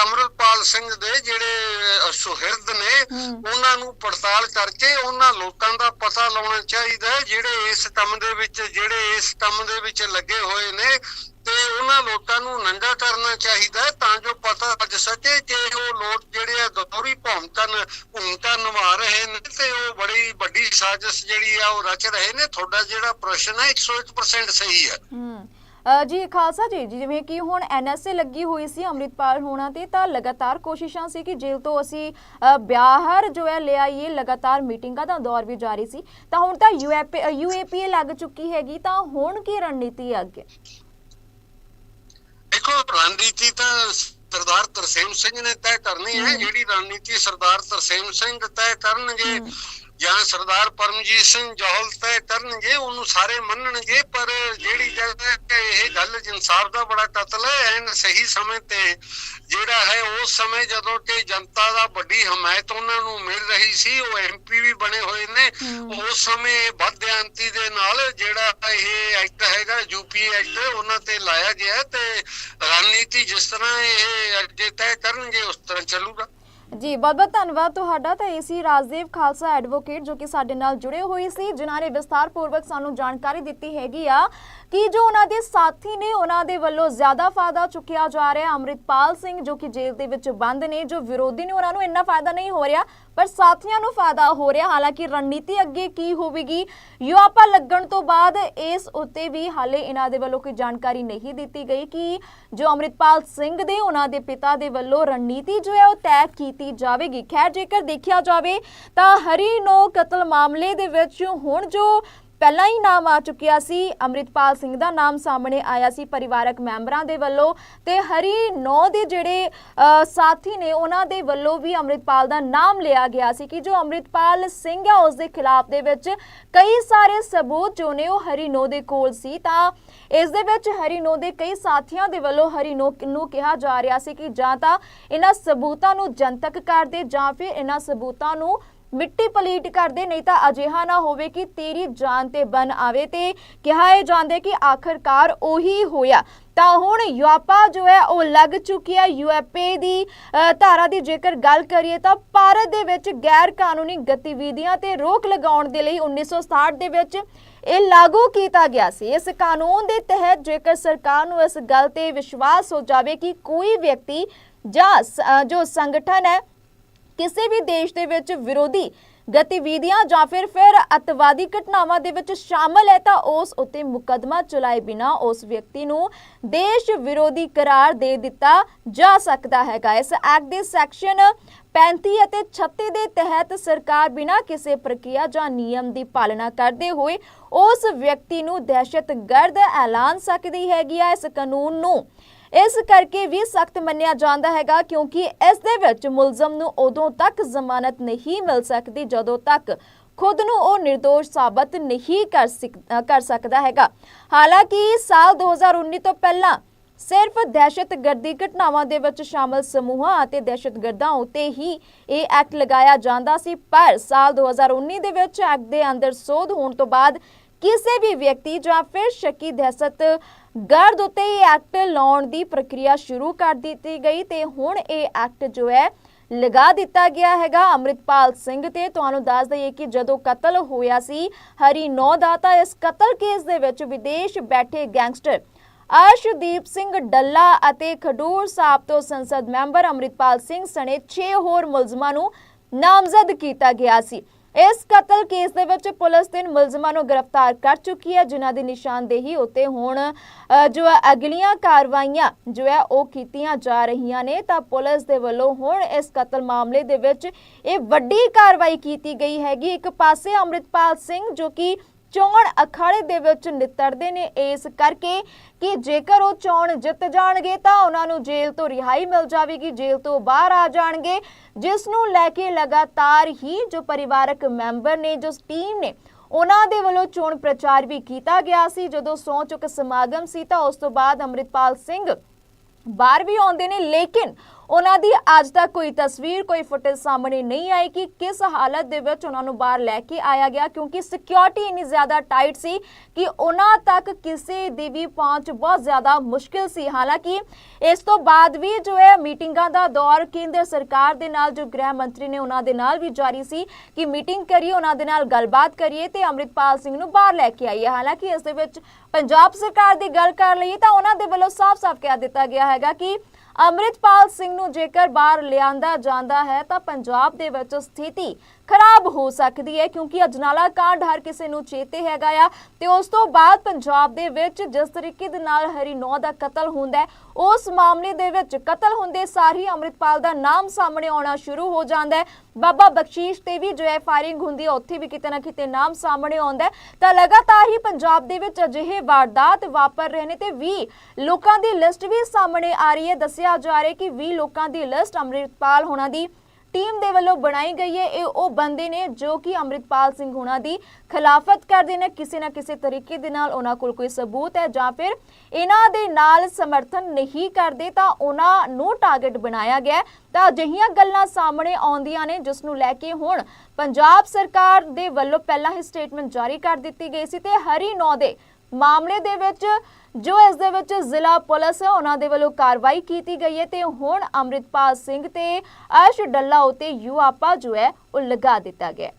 Speaker 2: ਅਮਰਤਪਾਲ ਸਿੰਘ ਦੇ ਜਿਹੜੇ ਸੁਹਿਰਦ ਨੇ। ਉਹਨਾਂ ਨੂੰ ਪੜਤਾਲ ਕਰਕੇ ਉਹਨਾਂ ਲੋਕਾਂ ਦਾ ਪਤਾ ਲਾਉਣਾ ਚਾਹੀਦਾ ਹੈ ਜਿਹੜੇ ਇਸ ਕੰਮ ਦੇ ਵਿੱਚ ਜਿਹੜੇ ਇਸ ਕੰਮ ਦੇ ਵਿੱਚ ਲੱਗੇ ਹੋਏ ਨੇ ਤੇ ਉਹਨਾਂ ਲੋਕਾਂ ਨੂੰ ਨੰਗਾ ਕਰਨਾ ਚਾਹੀਦਾ ਤਾਂ ਜੋ ਪਤਾ ਲੱਗ ਸਕੇ ਕਿ ਉਹ ਲੋਕ ਜਿਹੜੇ ਆ ਦੋਹਰੀ ਭੂਮਿਕਾ ਨ- ਭੂਮਿਕਾ ਨਿਭਾ ਰਹੇ ਨੇ ਤੇ ਉਹ ਬੜੀ ਵੱਡੀ ਸਾਜ਼ਿਸ਼ ਜਿਹੜੀ ਆ ਉਹ ਰਚ ਰਹੇ ਨੇ। ਤੁਹਾਡਾ ਜਿਹੜਾ ਪ੍ਰਸ਼ਨ ਹੈ 101% ਸਹੀ ਹੈ।
Speaker 1: ਜੀ ਖਾਲਸਾ ਜੀ ਜਿਵੇਂ ਕਿ ਹੁਣ ਐਨਐਸਏ ਲੱਗੀ ਹੋਈ ਸੀ ਅੰਮ੍ਰਿਤਪਾਲ ਹੋਣਾ ਤੇ ਤਾਂ ਲਗਾਤਾਰ ਕੋਸ਼ਿਸ਼ਾਂ ਸੀ ਕਿ ਜੇਲ੍ਹ ਤੋਂ ਅਸੀਂ ਅ, ਬਾਹਰ ਜੋ ਹੈ ਲੈ ਆਈਏ ਲਗਾਤਾਰ ਮੀਟਿੰਗਾਂ ਦਾ ਦੌਰ ਵੀ ਜਾਰੀ ਸੀ ਤਾਂ ਹੁਣ ਤਾਂ ਯੂਏਪੀਏ ਲੱਗ ਚੁੱਕੀ ਹੈਗੀ ਤਾਂ ਹੁਣ ਕੀ ਰਣਨੀਤੀ ਹੈ ਅੱਗੇ
Speaker 2: ਦੇਖੋ ਰਣਨੀਤੀ ਤਾਂ ਸਰਦਾਰ ਤਰਸੇਮ ਸਿੰਘ ਨੇ ਤੈਅ ਕਰਨੀ ਹੈ। ਜਿਹੜੀ ਰਣਨੀਤੀ ਸਰਦਾਰ ਤਰਸੇਮ ਸਿੰਘ ਤੈਅ ਕਰਨਗੇ। ਜਾਂ ਸਰਦਾਰ ਪਰਮਜੀਤ ਸਿੰਘ ਜੋਹਲ ਤੈਅ ਕਰਨਗੇ ਉਹਨੂੰ ਸਾਰੇ ਮੰਨਣਗੇ ਪਰ ਜਿਹੜੀ ਜਗ੍ਹਾ ਤੇ ਇਹ ਗੱਲ ਇਨਸਾਫ ਦਾ ਬੜਾ ਕਤਲ ਹੈ ਐਨ ਸਹੀ ਸਮੇਂ ਤੇ ਜਿਹੜਾ ਹੈ ਉਸ ਸਮੇਂ ਜਦੋਂ ਕਿ ਜਨਤਾ ਦਾ ਵੱਡੀ ਹਮਾਇਤ ਉਹਨਾਂ ਨੂੰ ਮਿਲ ਰਹੀ ਸੀ ਉਹ ਐਮਪੀ ਵੀ ਬਣੇ ਹੋਏ ਨੇ। ਉਸ ਸਮੇਂ ਬੱਧਿਆਂਤੀ ਦੇ ਨਾਲ ਜਿਹੜਾ ਇਹ ਐਕਟ ਹੈਗਾ ਯੂਪੀ ਐਕਟ ਉਹਨਾਂ ਤੇ ਲਾਇਆ ਗਿਆ ਤੇ ਰਣਨੀਤੀ ਜਿਸ ਤਰ੍ਹਾਂ ਇਹ ਅੱਗੇ ਤੈਅ ਕਰਨਗੇ ਉਸ ਤਰ੍ਹਾਂ ਚੱਲੂਗਾ
Speaker 1: ਜੀ, ਬਹੁਤ ਬਹੁਤ ਧੰਨਵਾਦ ਤੁਹਾਡਾ ਤਾਂ ਏਸੀ ਰਾਜਦੇਵ ਖਾਲਸਾ ਐਡਵੋਕੇਟ ਜੋ ਕਿ ਸਾਡੇ ਨਾਲ ਜੁੜੇ ਹੋਏ ਸੀ, ਜਿਨ੍ਹਾਂ ਨੇ ਵਿਸਥਾਰਪੂਰਵਕ ਸਾਨੂੰ ਜਾਣਕਾਰੀ ਦਿੱਤੀ ਹੈਗੀ ਆ ਕਿ ਜੋ ਉਹਨਾਂ ਦੇ ਸਾਥੀ ਨੇ, ਉਹਨਾਂ ਦੇ ਵੱਲੋਂ ਜ਼ਿਆਦਾ ਫਾਇਦਾ ਚੁੱਕਿਆ ਜਾ ਰਿਹਾ ਅੰਮ੍ਰਿਤਪਾਲ ਸਿੰਘ ਜੋ ਕਿ ਜੇਲ੍ਹ ਦੇ ਵਿੱਚ ਬੰਦ ਨੇ, ਜੋ ਵਿਰੋਧੀ ਨੇ, ਉਹਨਾਂ ਨੂੰ ਇੰਨਾ ਫਾਇਦਾ ਨਹੀਂ ਹੋ ਰਿਹਾ। ਪਰ ਸਾਥੀਆਂ ਨੂੰ ਫਾਇਦਾ ਹੋ ਰਿਹਾ। ਹਾਲਾਂਕਿ ਰਣਨੀਤੀ ਅੱਗੇ ਕੀ ਹੋਵੇਗੀ ਯੂਆਪਾ ਲੱਗਣ ਤੋਂ ਬਾਅਦ ਇਸ ਉੱਤੇ ਵੀ ਹਾਲੇ ਇਹਨਾਂ ਦੇ ਵੱਲੋਂ ਕੋਈ ਜਾਣਕਾਰੀ ਨਹੀਂ ਦਿੱਤੀ ਗਈ ਕਿ ਜੋ ਅੰਮ੍ਰਿਤਪਾਲ ਸਿੰਘ ਦੇ ਉਹਨਾਂ ਦੇ ਪਿਤਾ ਦੇ ਵੱਲੋਂ ਰਣਨੀਤੀ ਜੋ ਹੈ ਉਹ ਤੈਅ ਕੀਤੀ ਜਾਵੇਗੀ। ਖੈਰ, ਜੇਕਰ ਦੇਖਿਆ ਜਾਵੇ ਤਾਂ ਹਰੀ ਨੋ ਕਤਲ ਮਾਮਲੇ ਦੇ ਵਿੱਚ ਹੁਣ ਜੋ ਪਹਿਲਾਂ ਹੀ ਨਾਮ ਆ ਚੁੱਕਿਆ ਸੀ। ਅੰਮ੍ਰਿਤਪਾਲ ਸਿੰਘ ਦਾ ਨਾਮ ਸਾਹਮਣੇ ਆਇਆ ਸੀ ਪਰਿਵਾਰਕ ਮੈਂਬਰਾਂ ਦੇ ਵੱਲੋਂ ਤੇ ਹਰੀ ਨੌ ਦੇ ਜਿਹੜੇ ਸਾਥੀ ਨੇ ਉਹਨਾਂ ਦੇ ਵੱਲੋਂ ਵੀ ਅੰਮ੍ਰਿਤਪਾਲ ਦਾ ਨਾਮ ਲਿਆ ਗਿਆ ਸੀ ਕਿ ਜੋ ਅੰਮ੍ਰਿਤਪਾਲ ਸਿੰਘ ਹੈ ਉਸ ਦੇ ਖਿਲਾਫ ਦੇ ਵਿੱਚ ਕਈ ਸਾਰੇ ਸਬੂਤ ਜੋ ਨੇ ਉਹ ਹਰੀ ਨੌ ਦੇ ਕੋਲ ਸੀ। ਤਾਂ ਇਸ ਦੇ ਵਿੱਚ ਹਰੀ ਨੋ ਦੇ ਕਈ ਸਾਥੀਆਂ ਦੇ ਵੱਲੋਂ ਹਰੀ ਨੋ ਨੂੰ ਕਿਹਾ ਜਾ ਰਿਹਾ ਸੀ ਕਿ ਜਾਂ ਤਾਂ ਇਹਨਾਂ ਸਬੂਤਾਂ ਨੂੰ ਜਨਤਕ ਕਰ ਦੇ ਜਾਂ ਫਿਰ ਇਹਨਾਂ ਸਬੂਤਾਂ ਨੂੰ ਮਿੱਟੀ ਪਲੀਟ ਕਰਦੇ, ਨਹੀਂ ਤਾਂ ਅਜਿਹਾ ਨਾ ਹੋਵੇ ਕਿ ਤੇਰੀ ਜਾਨ ਤੇ ਬਨ ਆਵੇ ਤੇ ਕਿਹਾ ਇਹ ਜਾਂਦੇ ਕਿ ਆਖਰਕਾਰ ਉਹੀ ਹੋਇਆ। ਤਾਂ ਹੁਣ ਯੂਆਪਾ ਜੋ ਹੈ, ਉਹ ਲੱਗ ਚੁੱਕੀ ਹੈ ਯੂਐਪਏ ਦੀ ਧਾਰਾ ਦੀ। ਜੇਕਰ ਗੱਲ ਕਰੀਏ ਤਾਂ ਭਾਰਤ ਦੇ ਵਿੱਚ ਗੈਰ ਕਾਨੂੰਨੀ ਗਤੀਵਿਧੀਆਂ ਤੇ ਰੋਕ ਲਗਾਉਣ ਦੇ ਲਈ 1967 ਦੇ ਵਿੱਚ ਇਹ ਲਾਗੂ ਕੀਤਾ ਗਿਆ ਸੀ। ਇਸ ਕਾਨੂੰਨ ਦੇ ਤਹਿਤ ਜੇਕਰ ਸਰਕਾਰ ਨੂੰ ਇਸ ਗੱਲ ਤੇ ਵਿਸ਼ਵਾਸ ਹੋ ਜਾਵੇ ਕਿ ਕੋਈ ਵਿਅਕਤੀ ਜਾਂ ਜੋ ਸੰਗਠਨ ਹੈ ਕਿਸੇ ਵੀ ਦੇਸ਼ ਦੇ ਵਿੱਚ ਵਿਰੋਧੀ ਗਤੀਵਿਧੀਆਂ ਜਾਂ ਫਿਰ ਫਿਰ ਅਤਵਾਦੀ ਘਟਨਾਵਾਂ ਦੇ ਵਿੱਚ ਸ਼ਾਮਲ ਹੈ ਤਾਂ ਉਸ ਉੱਤੇ ਮੁਕੱਦਮਾ ਚਲਾਏ ਬਿਨਾ ਉਸ ਵਿਅਕਤੀ ਨੂੰ ਦੇਸ਼ ਵਿਰੋਧੀ ਕਰਾਰ ਦੇ ਦਿੱਤਾ ਜਾ ਸਕਦਾ ਹੈਗਾ। ਇਸ ਐਕਟ ਦੇ ਸੈਕਸ਼ਨ 35 ਅਤੇ 36 ਦੇ ਤਹਿਤ ਸਰਕਾਰ ਬਿਨਾਂ ਕਿਸੇ ਪ੍ਰਕਿਰਿਆ ਜਾਂ ਨਿਯਮ ਦੀ ਪਾਲਣਾ ਕਰਦੇ ਹੋਏ ਉਸ ਵਿਅਕਤੀ ਨੂੰ ਦਹਿਸ਼ਤਗਰਦ ਐਲਾਨ ਸਕਦੀ ਹੈਗੀ ਆ। ਇਸ ਕਾਨੂੰਨ ਨੂੰ ਇਸ ਕਰਕੇ ਵੀ ਸਖਤ ਮੰਨਿਆ ਜਾਂਦਾ ਹੈਗਾ ਕਿਉਂਕਿ ਇਸ ਦੇ ਵਿੱਚ ਮੁਲਜ਼ਮ ਨੂੰ ਉਦੋਂ ਤੱਕ ਜ਼ਮਾਨਤ ਨਹੀਂ ਮਿਲ ਸਕਦੀ ਜਦੋਂ ਤੱਕ ਖੁਦ ਨੂੰ ਉਹ નિર્ਦੋਸ਼ ਸਾਬਤ ਨਹੀਂ ਕਰ ਸਕਦਾ ਹੈਗਾ। ਹਾਲਾਂਕਿ ਸਾਲ 2019 ਤੋਂ ਪਹਿਲਾਂ ਸਿਰਫ ਦਹਿਸ਼ਤਗਰਦੀ ਘਟਨਾਵਾਂ ਦੇ ਵਿੱਚ ਸ਼ਾਮਲ ਸਮੂਹਾਂ ਅਤੇ ਦਹਿਸ਼ਤਗਰਦਾਂ ਉੱਤੇ ਹੀ ਇਹ ਐਕਟ ਲਗਾਇਆ ਜਾਂਦਾ ਸੀ, ਪਰ ਸਾਲ 2019 ਦੇ ਵਿੱਚ ਐਕਟ ਦੇ ਅੰਦਰ ਸੋਧ ਹੋਣ ਤੋਂ ਬਾਅਦ ਕਿਸੇ ਵੀ ਵਿਅਕਤੀ ਜਾਂ ਫਿਰ ਸ਼ੱਕੀ ਦਹਿਸ਼ਤ ਗਰਦ ਉੱਤੇ ਇਹ ਐਕਟ ਲਾਉਣ ਦੀ ਪ੍ਰਕਿਰਿਆ ਸ਼ੁਰੂ ਕਰ ਦਿੱਤੀ ਗਈ ਤੇ ਹੁਣ ਇਹ ਐਕਟ ਜੋ ਹੈ ਲਗਾ ਦਿੱਤਾ ਗਿਆ ਹੈਗਾ। ਅੰਮ੍ਰਿਤਪਾਲ ਸਿੰਘ ਤੇ ਤੁਹਾਨੂੰ ਦੱਸ ਦਈਏ ਕਿ ਜਦੋਂ ਕਤਲ ਹੋਇਆ ਸੀ, ਹਰੀ ਨੌ ਦਾ ਤਾਂ ਇਸ ਕਤਲ ਕੇਸ ਦੇ ਵਿੱਚ ਵਿਦੇਸ਼ ਬੈਠੇ ਗੈਂਗਸਟਰ ਅਰਸ਼ਦੀਪ ਸਿੰਘ ਡੱਲਾ ਅਤੇ ਖਡੂਰ ਸਾਹਿਬ ਤੋਂ ਸੰਸਦ ਮੈਂਬਰ ਅੰਮ੍ਰਿਤਪਾਲ ਸਿੰਘ ਸਣੇ 6 ਹੋਰ ਮੁਲਜ਼ਮਾਂ ਨੂੰ ਨਾਮਜ਼ਦ ਕੀਤਾ ਗਿਆ ਸੀ। ਇਸ ਕਤਲ ਕੇਸ ਦੇ ਵਿੱਚ ਪੁਲਿਸ ਤਿੰਨ ਮੁਲਜ਼ਮਾਂ ਨੂੰ ਗ੍ਰਿਫਤਾਰ ਕਰ ਚੁੱਕੀ ਹੈ, ਜਿਨ੍ਹਾਂ ਦੀ ਨਿਸ਼ਾਨਦੇਹੀ ਉੱਤੇ ਹੁਣ ਜੋ ਅਗਲੀਆਂ ਕਾਰਵਾਈਆਂ ਜੋ ਹੈ ਉਹ ਕੀਤੀਆਂ ਜਾ ਰਹੀਆਂ ਨੇ। ਤਾਂ ਪੁਲਿਸ ਦੇ ਵੱਲੋਂ ਹੁਣ ਇਸ ਕਤਲ ਮਾਮਲੇ ਦੇ ਵਿੱਚ ਇਹ ਵੱਡੀ ਕਾਰਵਾਈ ਕੀਤੀ ਗਈ ਹੈਗੀ। ਇੱਕ ਪਾਸੇ ਅੰਮ੍ਰਿਤਪਾਲ ਸਿੰਘ ਜੋ ਕਿ ਚੋਣ ਅਖਾੜੇ ਦੇ ਵਿੱਚ ਨਿੱਤਰਦੇ ਨੇ ਇਸ ਕਰਕੇ ਕਿ ਜੇਕਰ ਉਹ ਚੋਣ ਜਿੱਤ ਜਾਣਗੇ ਤਾਂ ਉਹਨਾਂ ਨੂੰ ਜੇਲ੍ਹ ਤੋਂ ਰਿਹਾਈ ਮਿਲ ਜਾਵੇਗੀ, ਜੇਲ੍ਹ ਤੋਂ ਬਾਹਰ ਆ ਜਾਣਗੇ, ਜਿਸ ਨੂੰ ਲੈ ਕੇ ਲਗਾਤਾਰ ਹੀ ਜੋ ਪਰਿਵਾਰਕ ਮੈਂਬਰ ਨੇ, ਜੋ ਟੀਮ ਨੇ, ਉਹਨਾਂ ਦੇ ਵੱਲੋਂ ਚੋਣ ਪ੍ਰਚਾਰ ਵੀ ਕੀਤਾ ਗਿਆ ਸੀ। ਜਦੋਂ ਸਹੁੰ ਚੁੱਕ ਸਮਾਗਮ ਸੀ ਤਾਂ ਉਸ ਤੋਂ ਬਾਅਦ ਅੰਮ੍ਰਿਤਪਾਲ ਸਿੰਘ ਬਾਹਰ ਵੀ ਆਉਂਦੇ ਨੇ, ਲੇਕਿਨ ਉਹਨਾਂ ਦੀ ਅੱਜ ਤੱਕ ਕੋਈ ਤਸਵੀਰ, ਕੋਈ ਫੁਟੇਜ ਸਾਹਮਣੇ ਨਹੀਂ ਆਈ ਕਿ ਕਿਸ ਹਾਲਤ ਦੇ ਵਿੱਚ ਉਹਨਾਂ ਨੂੰ ਬਾਹਰ ਲੈ ਕੇ ਆਇਆ ਗਿਆ, ਕਿਉਂਕਿ ਸਿਕਿਉਰਿਟੀ ਇੰਨੀ ਜ਼ਿਆਦਾ ਟਾਈਟ ਸੀ ਕਿ ਉਹਨਾਂ ਤੱਕ ਕਿਸੇ ਦੀ ਵੀ ਪਹੁੰਚ ਬਹੁਤ ਜ਼ਿਆਦਾ ਮੁਸ਼ਕਿਲ ਸੀ। ਹਾਲਾਂਕਿ ਇਸ ਤੋਂ ਬਾਅਦ ਵੀ ਜੋ ਹੈ ਮੀਟਿੰਗਾਂ ਦਾ ਦੌਰ ਕੇਂਦਰ ਸਰਕਾਰ ਦੇ ਨਾਲ, ਜੋ ਗ੍ਰਹਿ ਮੰਤਰੀ ਨੇ ਉਹਨਾਂ ਦੇ ਨਾਲ ਵੀ ਜਾਰੀ ਸੀ ਕਿ ਮੀਟਿੰਗ ਕਰੀਏ, ਉਹਨਾਂ ਦੇ ਨਾਲ ਗੱਲਬਾਤ ਕਰੀਏ ਤੇ ਅੰਮ੍ਰਿਤਪਾਲ ਸਿੰਘ ਨੂੰ ਬਾਹਰ ਲੈ ਕੇ ਆਈਏ। ਹਾਲਾਂਕਿ ਇਸ ਦੇ ਵਿੱਚ ਪੰਜਾਬ ਸਰਕਾਰ ਦੀ ਗੱਲ ਕਰ ਲਈਏ ਤਾਂ ਉਹਨਾਂ ਦੇ ਵੱਲੋਂ ਸਾਫ਼-ਸਾਫ਼ ਕਹਿ ਦਿੱਤਾ ਗਿਆ ਹੈਗਾ ਕਿ ਅੰਮ੍ਰਿਤਪਾਲ ਸਿੰਘ ਨੂੰ ਜੇਕਰ ਬਾਹਰ ਲਿਆਂਦਾ ਜਾਂਦਾ ਹੈ ਤਾਂ ਪੰਜਾਬ ਦੇ ਵਿੱਚ ਸਥਿਤੀ ਖਰਾਬ ਹੋ ਸਕਦੀ ਹੈ ਕਿਉਂਕਿ ਅਜਨਾਲਾ ਕਾਂਡ ਹਰ ਕਿਸੇ ਨੂੰ ਚੇਤੇ ਹੈਗਾ ਆ ਤੇ ਉਸ ਤੋਂ ਬਾਅਦ ਪੰਜਾਬ ਦੇ ਵਿੱਚ ਜਿਸ ਤਰੀਕੇ ਦੇ ਨਾਲ ਹਰੀ ਨੌ ਦਾ ਕਤਲ ਹੁੰਦਾ ਉਸ ਮਾਮਲੇ ਦੇ ਵਿੱਚ ਕਤਲ ਹੁੰਦੇ ਸਾਰ ਹੀ ਅੰਮ੍ਰਿਤਪਾਲ ਦਾ ਨਾਮ ਸਾਹਮਣੇ ਆਉਣਾ ਸ਼ੁਰੂ ਹੋ ਜਾਂਦਾ ਹੈ। ਬਾਬਾ ਬਖਸ਼ੀਸ਼ ਤੇ ਵੀ ਜੋ ਹੈ ਫਾਇਰਿੰਗ ਹੁੰਦੀ ਹੈ, ਉੱਥੇ ਵੀ ਕਿਤੇ ਨਾ ਕਿਤੇ ਨਾਮ ਸਾਹਮਣੇ ਆਉਂਦਾ ਤਾਂ ਲਗਾਤਾਰ ਹੀ ਪੰਜਾਬ ਦੇ ਵਿੱਚ ਅਜਿਹੇ ਵਾਰਦਾਤ ਵਾਪਰ ਰਹੇ ਨੇ ਤੇ 20 ਲੋਕਾਂ ਦੀ ਲਿਸਟ ਵੀ ਸਾਹਮਣੇ ਆ ਰਹੀ ਹੈ। ਦੱਸਿਆ ਜਾ ਰਿਹਾ ਕਿ 20 ਲੋਕਾਂ ਦੀ ਲਿਸਟ ਅੰਮ੍ਰਿਤਪਾਲ ਹੋਣਾ ਦੀ ਟੀਮ ਦੇ ਵੱਲੋਂ ਬਣਾਈ ਗਈ ਹੈ। ਇਹ ਉਹ ਬੰਦੇ ਨੇ ਜੋ ਕਿ ਅੰਮ੍ਰਿਤਪਾਲ ਸਿੰਘ ਹੋਣਾ ਦੀ ਖਿਲਾਫਤ ਕਰਦੇ ਨੇ। ਕਿਸੇ ਨਾ ਕਿਸੇ ਤਰੀਕੇ ਦੇ ਨਾਲ ਉਹਨਾਂ ਕੋਲ ਕੋਈ ਸਬੂਤ ਹੈ ਜਾਂ ਫਿਰ ਇਹਨਾਂ ਦੇ ਨਾਲ ਸਮਰਥਨ ਨਹੀਂ ਕਰਦੇ ਤਾਂ ਉਹਨਾਂ ਨੂੰ ਟਾਰਗੇਟ ਬਣਾਇਆ ਗਿਆ ਤਾਂ ਅਜਿਹੀਆਂ ਗੱਲਾਂ ਸਾਹਮਣੇ ਆਉਂਦੀਆਂ ਨੇ, ਜਿਸ ਨੂੰ ਲੈ ਕੇ ਹੁਣ ਪੰਜਾਬ ਸਰਕਾਰ ਦੇ ਵੱਲੋਂ ਪਹਿਲਾਂ ਹੀ ਸਟੇਟਮੈਂਟ ਜਾਰੀ ਕਰ ਦਿੱਤੀ ਗਈ ਸੀ ਤੇ ਹਰੀ ਨੌ ਦੇ ਮਾਮਲੇ ਦੇ ਵਿੱਚ ਜੋ ਇਸ ਦੇ ਵਿੱਚ ਜ਼ਿਲ੍ਹਾ ਪੁਲਿਸ ਹੈ ਉਹਨਾਂ ਦੇ ਵੱਲੋਂ ਕਾਰਵਾਈ ਕੀਤੀ ਗਈ ਹੈ ਤੇ ਹੁਣ ਅੰਮ੍ਰਿਤਪਾਲ ਸਿੰਘ ਤੇ ਅਰਸ਼ ਡੱਲਾ ਉਤੇ ਯੂ ਆਪਾ ਜੋ ਹੈ, ਉਹ ਲਗਾ ਦਿੱਤਾ ਗਿਆ